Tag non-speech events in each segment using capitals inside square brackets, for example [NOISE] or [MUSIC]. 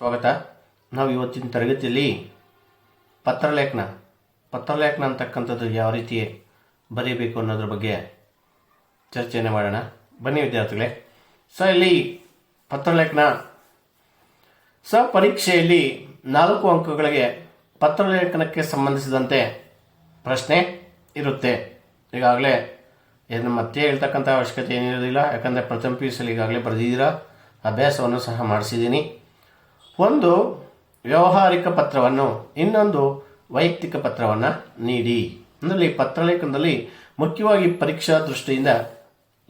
ಸ್ವಾಗತ. ನಾವು ಇವತ್ತಿನ ತರಗತಿಯಲ್ಲಿ ಪತ್ರಲೇಖನ ಪತ್ರಲೇಖನ ಅಂತಕ್ಕಂಥದ್ದು ಯಾವ ರೀತಿ ಬರೀಬೇಕು ಅನ್ನೋದ್ರ ಬಗ್ಗೆ ಚರ್ಚೆಯನ್ನು ಮಾಡೋಣ. ಬನ್ನಿ ವಿದ್ಯಾರ್ಥಿಗಳೇ. ಸೊ ಇಲ್ಲಿ ಪತ್ರಲೇಖನ ಸ ಪರೀಕ್ಷೆಯಲ್ಲಿ ನಾಲ್ಕು ಅಂಕಗಳಿಗೆ ಪತ್ರಲೇಖನಕ್ಕೆ ಸಂಬಂಧಿಸಿದಂತೆ ಪ್ರಶ್ನೆ ಇರುತ್ತೆ. ಈಗಾಗಲೇ ಏನು ಮತ್ತೆ ಹೇಳ್ತಕ್ಕಂಥ ಅವಶ್ಯಕತೆ ಏನಿರೋದಿಲ್ಲ. ಯಾಕಂದರೆ ಪ್ರಥಮ ಪಿ ಯು ಸಿಲಿ ಈಗಾಗಲೇ ಬರೆದಿದ್ದೀರಾ. ಅಭ್ಯಾಸವನ್ನು ಸಹ ಮಾಡಿಸಿದ್ದೀನಿ. ಒಂದು ವ್ಯಾವಹಾರಿಕ ಪತ್ರವನ್ನು, ಇನ್ನೊಂದು ವೈಯಕ್ತಿಕ ಪತ್ರವನ್ನು ನೀಡಿ. ಅಂದರೆ ಪತ್ರ ಪತ್ರಲೇಖನದಲ್ಲಿ ಮುಖ್ಯವಾಗಿ ಪರೀಕ್ಷಾ ದೃಷ್ಟಿಯಿಂದ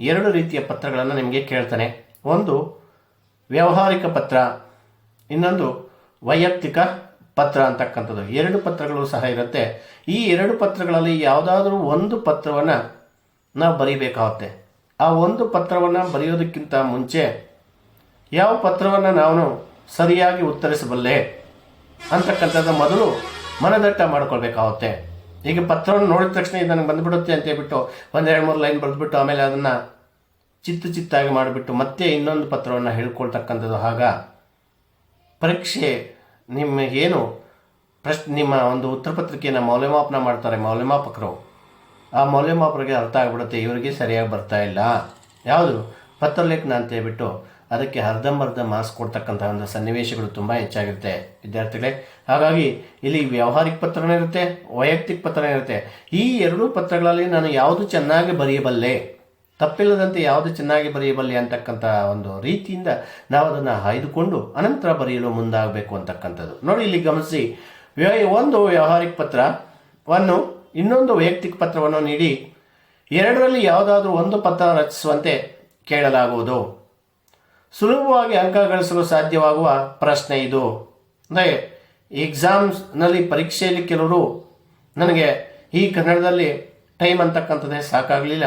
ಎರಡು ರೀತಿಯ ಪತ್ರಗಳನ್ನು ನಿಮಗೆ ಕೇಳ್ತಾನೆ. ಒಂದು ವ್ಯಾವಹಾರಿಕ ಪತ್ರ, ಇನ್ನೊಂದು ವೈಯಕ್ತಿಕ ಪತ್ರ ಅಂತಕ್ಕಂಥದ್ದು. ಎರಡು ಪತ್ರಗಳು ಸಹ ಇರುತ್ತೆ. ಈ ಎರಡು ಪತ್ರಗಳಲ್ಲಿ ಯಾವುದಾದ್ರೂ ಒಂದು ಪತ್ರವನ್ನು ನಾವು ಬರೀಬೇಕಾಗುತ್ತೆ. ಆ ಒಂದು ಪತ್ರವನ್ನು ಬರೆಯೋದಕ್ಕಿಂತ ಮುಂಚೆ ಯಾವ ಪತ್ರವನ್ನು ನಾನು ಸರಿಯಾಗಿ ಉತ್ತರಿಸಬಲ್ಲೆ? ಅಂತಕ್ಕಂಥದ್ದು ಮೊದಲು ಮನದಟ್ಟ ಮಾಡ್ಕೊಳ್ಬೇಕಾಗುತ್ತೆ. ಈಗ ಪತ್ರವನ್ನು ನೋಡಿದ ತಕ್ಷಣ ಇದು ನನಗೆ ಬಂದುಬಿಡುತ್ತೆ ಅಂತ ಹೇಳ್ಬಿಟ್ಟು ಒಂದೆರಡು ಮೂರು ಲೈನ್ ಬರೆದ್ಬಿಟ್ಟು ಆಮೇಲೆ ಅದನ್ನು ಚಿತ್ತು ಚಿತ್ತಾಗಿ ಮಾಡಿಬಿಟ್ಟು ಮತ್ತೆ ಇನ್ನೊಂದು ಪತ್ರವನ್ನು ಹೇಳ್ಕೊಳ್ತಕ್ಕಂಥದ್ದು ಆಗ ಪರೀಕ್ಷೆ ನಿಮಗೇನು ಏನು ಪ್ರಶ್, ನಿಮ್ಮ ಒಂದು ಉತ್ತರ ಪತ್ರಿಕೆಯನ್ನು ಮೌಲ್ಯಮಾಪನ ಮಾಡ್ತಾರೆ ಮೌಲ್ಯಮಾಪಕರು. ಆ ಮೌಲ್ಯಮಾಪಕರಿಗೆ ಅರ್ಥ ಆಗಿಬಿಡುತ್ತೆ, ಇವರಿಗೆ ಸರಿಯಾಗಿ ಬರ್ತಾ ಇಲ್ಲ. ಯಾವುದು? ಪತ್ರಲೇಖನ ಅಂತ ಹೇಳ್ಬಿಟ್ಟು ಅದಕ್ಕೆ ಅರ್ಧಂಬರ್ಧ ಮಾರ್ಕ್ಸ್ ಕೊಡ್ತಕ್ಕಂತಹ ಒಂದು ಸನ್ನಿವೇಶಗಳು ತುಂಬ ಹೆಚ್ಚಾಗಿರುತ್ತೆ. ವಿದ್ಯಾರ್ಥಿಗಳೇ, ಹಾಗಾಗಿ ಇಲ್ಲಿ ವ್ಯಾವಹಾರಿಕ ಪತ್ರನೇ ಇರುತ್ತೆ, ವೈಯಕ್ತಿಕ ಪತ್ರನೇ ಇರುತ್ತೆ. ಈ ಎರಡೂ ಪತ್ರಗಳಲ್ಲಿ ನಾನು ಯಾವುದು ಚೆನ್ನಾಗಿ ಬರೆಯಬಲ್ಲೆ? ತಪ್ಪಿಲ್ಲದಂತೆ ಯಾವುದು ಚೆನ್ನಾಗಿ ಬರೆಯಬಲ್ಲೆ ಅಂತಕ್ಕಂಥ ಒಂದು ರೀತಿಯಿಂದ ನಾವು ಅದನ್ನು ಆಯ್ದುಕೊಂಡು ಅನಂತರ ಬರೆಯಲು ಮುಂದಾಗಬೇಕು ಅಂತಕ್ಕಂಥದ್ದು. ನೋಡಿ, ಇಲ್ಲಿ ಗಮನಿಸಿ. ಒಂದು ವ್ಯಾವಹಾರಿಕ ಪತ್ರವನ್ನು ಇನ್ನೊಂದು ವೈಯಕ್ತಿಕ ಪತ್ರವನ್ನು ನೀಡಿ, ಎರಡರಲ್ಲಿ ಯಾವುದಾದ್ರೂ ಒಂದು ಪತ್ರ ರಚಿಸುವಂತೆ ಕೇಳಲಾಗುವುದು. ಸುಲಭವಾಗಿ ಅಂಕ ಗಳಿಸಲು ಸಾಧ್ಯವಾಗುವ ಪ್ರಶ್ನೆ ಇದು. ಅಂದರೆ ಎಕ್ಸಾಮ್ಸ್ನಲ್ಲಿ ಪರೀಕ್ಷೆಯಲ್ಲಿ ಕೆಲವರು ನನಗೆ ಈ ಕನ್ನಡದಲ್ಲಿ ಟೈಮ್ ಅಂತಕ್ಕಂಥದ್ದೇ ಸಾಕಾಗಲಿಲ್ಲ.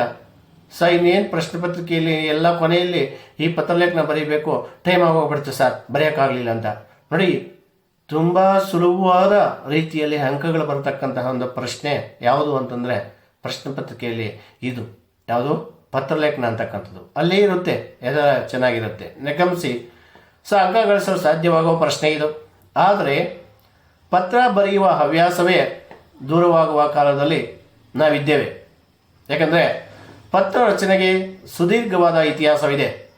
ಸರ್ ಇನ್ನೇನು ಪ್ರಶ್ನೆ ಪತ್ರಿಕೆಯಲ್ಲಿ, ಎಲ್ಲ ಕೊನೆಯಲ್ಲಿ ಈ ಪತ್ರಲೇಖನ ಬರೀಬೇಕು ಟೈಮ್ ಆಗೋಗ್ಬಿಡ್ತು ಸರ್, ಬರೆಯೋಕ್ಕಾಗಲಿಲ್ಲ ಅಂತ. ನೋಡಿ, ತುಂಬ ಸುಲಭವಾದ ರೀತಿಯಲ್ಲಿ ಅಂಕಗಳು ಬರತಕ್ಕಂತಹ ಒಂದು ಪ್ರಶ್ನೆ ಯಾವುದು ಅಂತಂದರೆ, ಪ್ರಶ್ನೆ ಪತ್ರಿಕೆಯಲ್ಲಿ ಇದು. ಯಾವುದು? ಪತ್ರಲೇಖನ ಅಂತಕ್ಕಂಥದ್ದು. ಅಲ್ಲೇ ಇರುತ್ತೆ, ಎಲ್ಲ ಚೆನ್ನಾಗಿರುತ್ತೆ. ನಿಗಮಿಸಿ, ಸೊ ಅಂಕ ಗಳಿಸಲು ಸಾಧ್ಯವಾಗುವ ಪ್ರಶ್ನೆ ಇದು. ಆದರೆ, ಪತ್ರ ಬರೆಯುವ ಹವ್ಯಾಸವೇ ದೂರವಾಗುವ ಕಾಲದಲ್ಲಿ ನಾವಿದ್ದೇವೆ. ಯಾಕಂದರೆ, ಪತ್ರ ರಚನೆಗೆ ಸುದೀರ್ಘವಾದ ಇತಿಹಾಸವಿದೆ.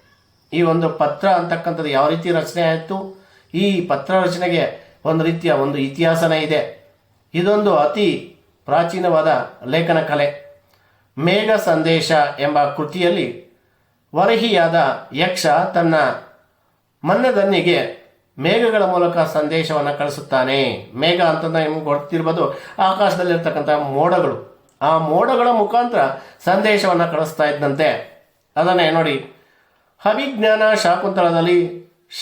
ಈ ಒಂದು ಪತ್ರ ಅಂತಕ್ಕಂಥದ್ದು ಯಾವ ರೀತಿ ರಚನೆ ಆಯಿತು? ಈ ಪತ್ರ ರಚನೆಗೆ ಒಂದು ರೀತಿಯ ಒಂದು ಇತಿಹಾಸನೇ ಇದೆ. ಇದೊಂದು ಅತಿ ಪ್ರಾಚೀನವಾದ ಲೇಖನ ಕಲೆ. ಮೇಘ ಸಂದೇಶ ಎಂಬ ಕೃತಿಯಲ್ಲಿ ವರಹಿಯಾದ ಯಕ್ಷ ತನ್ನ ಮನ್ನದನ್ನಿಗೆ ಮೇಘಗಳ ಮೂಲಕ ಸಂದೇಶವನ್ನು ಕಳಿಸುತ್ತಾನೆ. ಮೇಘ ಅಂತ ನಿಮ್ಗೆ ಗೊತ್ತಿರ್ಬೋದು, ಆಕಾಶದಲ್ಲಿರ್ತಕ್ಕಂಥ ಮೋಡಗಳು. ಆ ಮೋಡಗಳ ಮುಖಾಂತರ ಸಂದೇಶವನ್ನು ಕಳಿಸ್ತಾ ಇದ್ದಂತೆ. ಅದನ್ನೇ ನೋಡಿ ಅಭಿಜ್ಞಾನ ಶಾಕುಂತಲದಲ್ಲಿ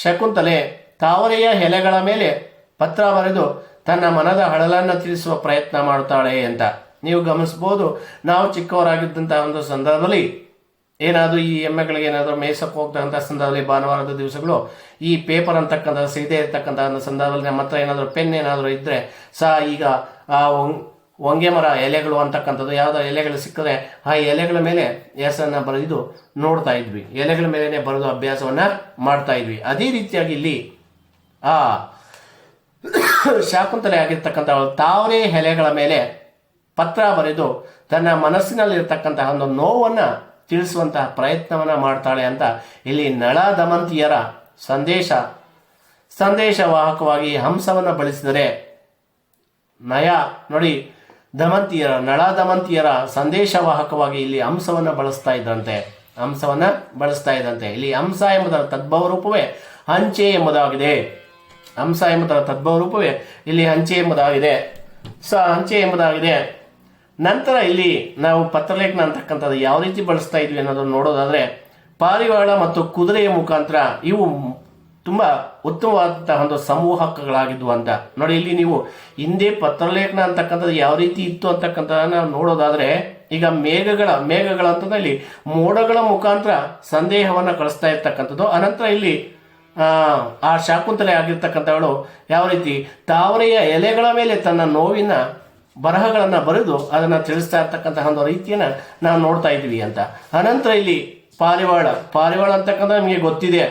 ಶಕುಂತಲೆ ತಾವರೆಯ ಎಲೆಗಳ ಮೇಲೆ ಪತ್ರ ಬರೆದು ತನ್ನ ಮನದ ಹಳಲನ್ನು ತಿಳಿಸುವ ಪ್ರಯತ್ನ ಮಾಡುತ್ತಾಳೆ ಅಂತ. ನೀವು ಗಮನಿಸ್ಬೋದು ನಾವು ಚಿಕ್ಕವರಾಗಿದ್ದಂಥ ಒಂದು ಸಂದರ್ಭದಲ್ಲಿ ಏನಾದರೂ ಈ ಎಮ್ಮೆಗಳಿಗೆ ಏನಾದರೂ ಮೇಯ್ಸಕ್ಕೆ ಹೋಗ್ತಕ್ಕಂಥ ಸಂದರ್ಭದಲ್ಲಿ ಭಾನುವಾರದ ದಿವಸಗಳು, ಈ ಪೇಪರ್ ಅಂತಕ್ಕಂಥ ಸಿಗದೆ ಇರತಕ್ಕಂಥ ಒಂದು ಸಂದರ್ಭದಲ್ಲಿ ನಮ್ಮ ಹತ್ರ ಏನಾದರೂ ಪೆನ್ ಏನಾದರೂ ಇದ್ದರೆ ಸಹ ಈಗ ಆ ಹೊಂಗೆ ಮರ ಎಲೆಗಳು ಅಂತಕ್ಕಂಥದ್ದು ಯಾವುದೋ ಎಲೆಗಳು ಸಿಕ್ಕರೆ ಆ ಎಲೆಗಳ ಮೇಲೆ ಹೆಸರನ್ನು ಬರೆದು ನೋಡ್ತಾ ಇದ್ವಿ. ಎಲೆಗಳ ಮೇಲೇ ಬರೆದು ಅಭ್ಯಾಸವನ್ನು ಮಾಡ್ತಾ ಇದ್ವಿ. ಅದೇ ರೀತಿಯಾಗಿ ಇಲ್ಲಿ ಆ [COUGHS] ಶಾಕುಂತಲೆ ಆಗಿರ್ತಕ್ಕಂಥ ತಾವರೇ ಎಲೆಗಳ ಮೇಲೆ ಪತ್ರ ಬರೆದು ತನ್ನ ಮನಸ್ಸಿನಲ್ಲಿರ್ತಕ್ಕಂತಹ ಒಂದು ನೋವನ್ನು ತಿಳಿಸುವಂತಹ ಪ್ರಯತ್ನವನ್ನು ಮಾಡ್ತಾಳೆ ಅಂತ ಇಲ್ಲಿ ನಳ ದಮಂತಿಯರ ಸಂದೇಶ ಸಂದೇಶವಾಹಕವಾಗಿ ಹಂಸವನ್ನು ಬಳಸಿದರೆ ನಯ. ನೋಡಿ, ದಮಂತಿಯರ ನಳ ದಮಂತಿಯರ ಸಂದೇಶವಾಹಕವಾಗಿ ಇಲ್ಲಿ ಹಂಸವನ್ನು ಬಳಸ್ತಾ ಇದ್ದಂತೆ ಹಂಸವನ್ನು ಬಳಸ್ತಾ ಇದ್ದಂತೆ ಇಲ್ಲಿ ಹಂಸ ಎಂಬುದರ ತದ್ಭವ ರೂಪವೇ ಹಂಚೆ ಎಂಬುದಾಗಿದೆ. ಹಂಸ ಎಂಬುದರ ತದ್ಭವ ರೂಪವೇ ಇಲ್ಲಿ ಹಂಚೆ ಎಂಬುದಾಗಿದೆ. ಸ, ಹಂಚೆ ಎಂಬುದಾಗಿದೆ. ನಂತರ ಇಲ್ಲಿ ನಾವು ಪತ್ರಲೇಖನ ಅಂತಕ್ಕಂಥದ್ದು ಯಾವ ರೀತಿ ಬಳಸ್ತಾ ಇದ್ವಿ ಅನ್ನೋದನ್ನು ನೋಡೋದಾದ್ರೆ, ಪಾರಿವಾಳ ಮತ್ತು ಕುದುರೆಯ ಮುಖಾಂತರ ಇವು ತುಂಬ ಉತ್ತಮವಾದಂತಹ ಒಂದು ಸಮೂಹಕಗಳಾಗಿದ್ವು ಅಂತ. ನೋಡಿ, ಇಲ್ಲಿ ನೀವು ಹಿಂದೆ ಪತ್ರಲೇಖನ ಅಂತಕ್ಕಂಥದ್ದು ಯಾವ ರೀತಿ ಇತ್ತು ಅಂತಕ್ಕಂಥದ್ದನ್ನ ನೋಡೋದಾದ್ರೆ, ಈಗ ಮೇಘಗಳ ಮೇಘಗಳ ಅಂತಂದ್ರೆ ಇಲ್ಲಿ ಮೋಡಗಳ ಮುಖಾಂತರ ಸಂದೇಹವನ್ನು ಕಳಿಸ್ತಾ ಇರ್ತಕ್ಕಂಥದ್ದು. ಅನಂತರ ಇಲ್ಲಿ ಆ ಶಾಕುಂತಲೆ ಆಗಿರ್ತಕ್ಕಂಥವಳು ಯಾವ ರೀತಿ, ತಾವರೆಯ ಎಲೆಗಳ ಮೇಲೆ ತನ್ನ ನೋವಿನ ಬರಹಗಳನ್ನು ಬರೆದು ಅದನ್ನು ತಿಳಿಸ್ತಾ ಇರ್ತಕ್ಕಂತಹ ಒಂದು ರೀತಿಯನ್ನು ನಾವು ನೋಡ್ತಾ ಇದ್ವಿ ಅಂತ. ಅನಂತರ ಇಲ್ಲಿ ಪಾರಿವಾಳ ಪಾರಿವಾಳ ಅಂತಕ್ಕಂಥ ನಮಗೆ ಗೊತ್ತಿದೆ.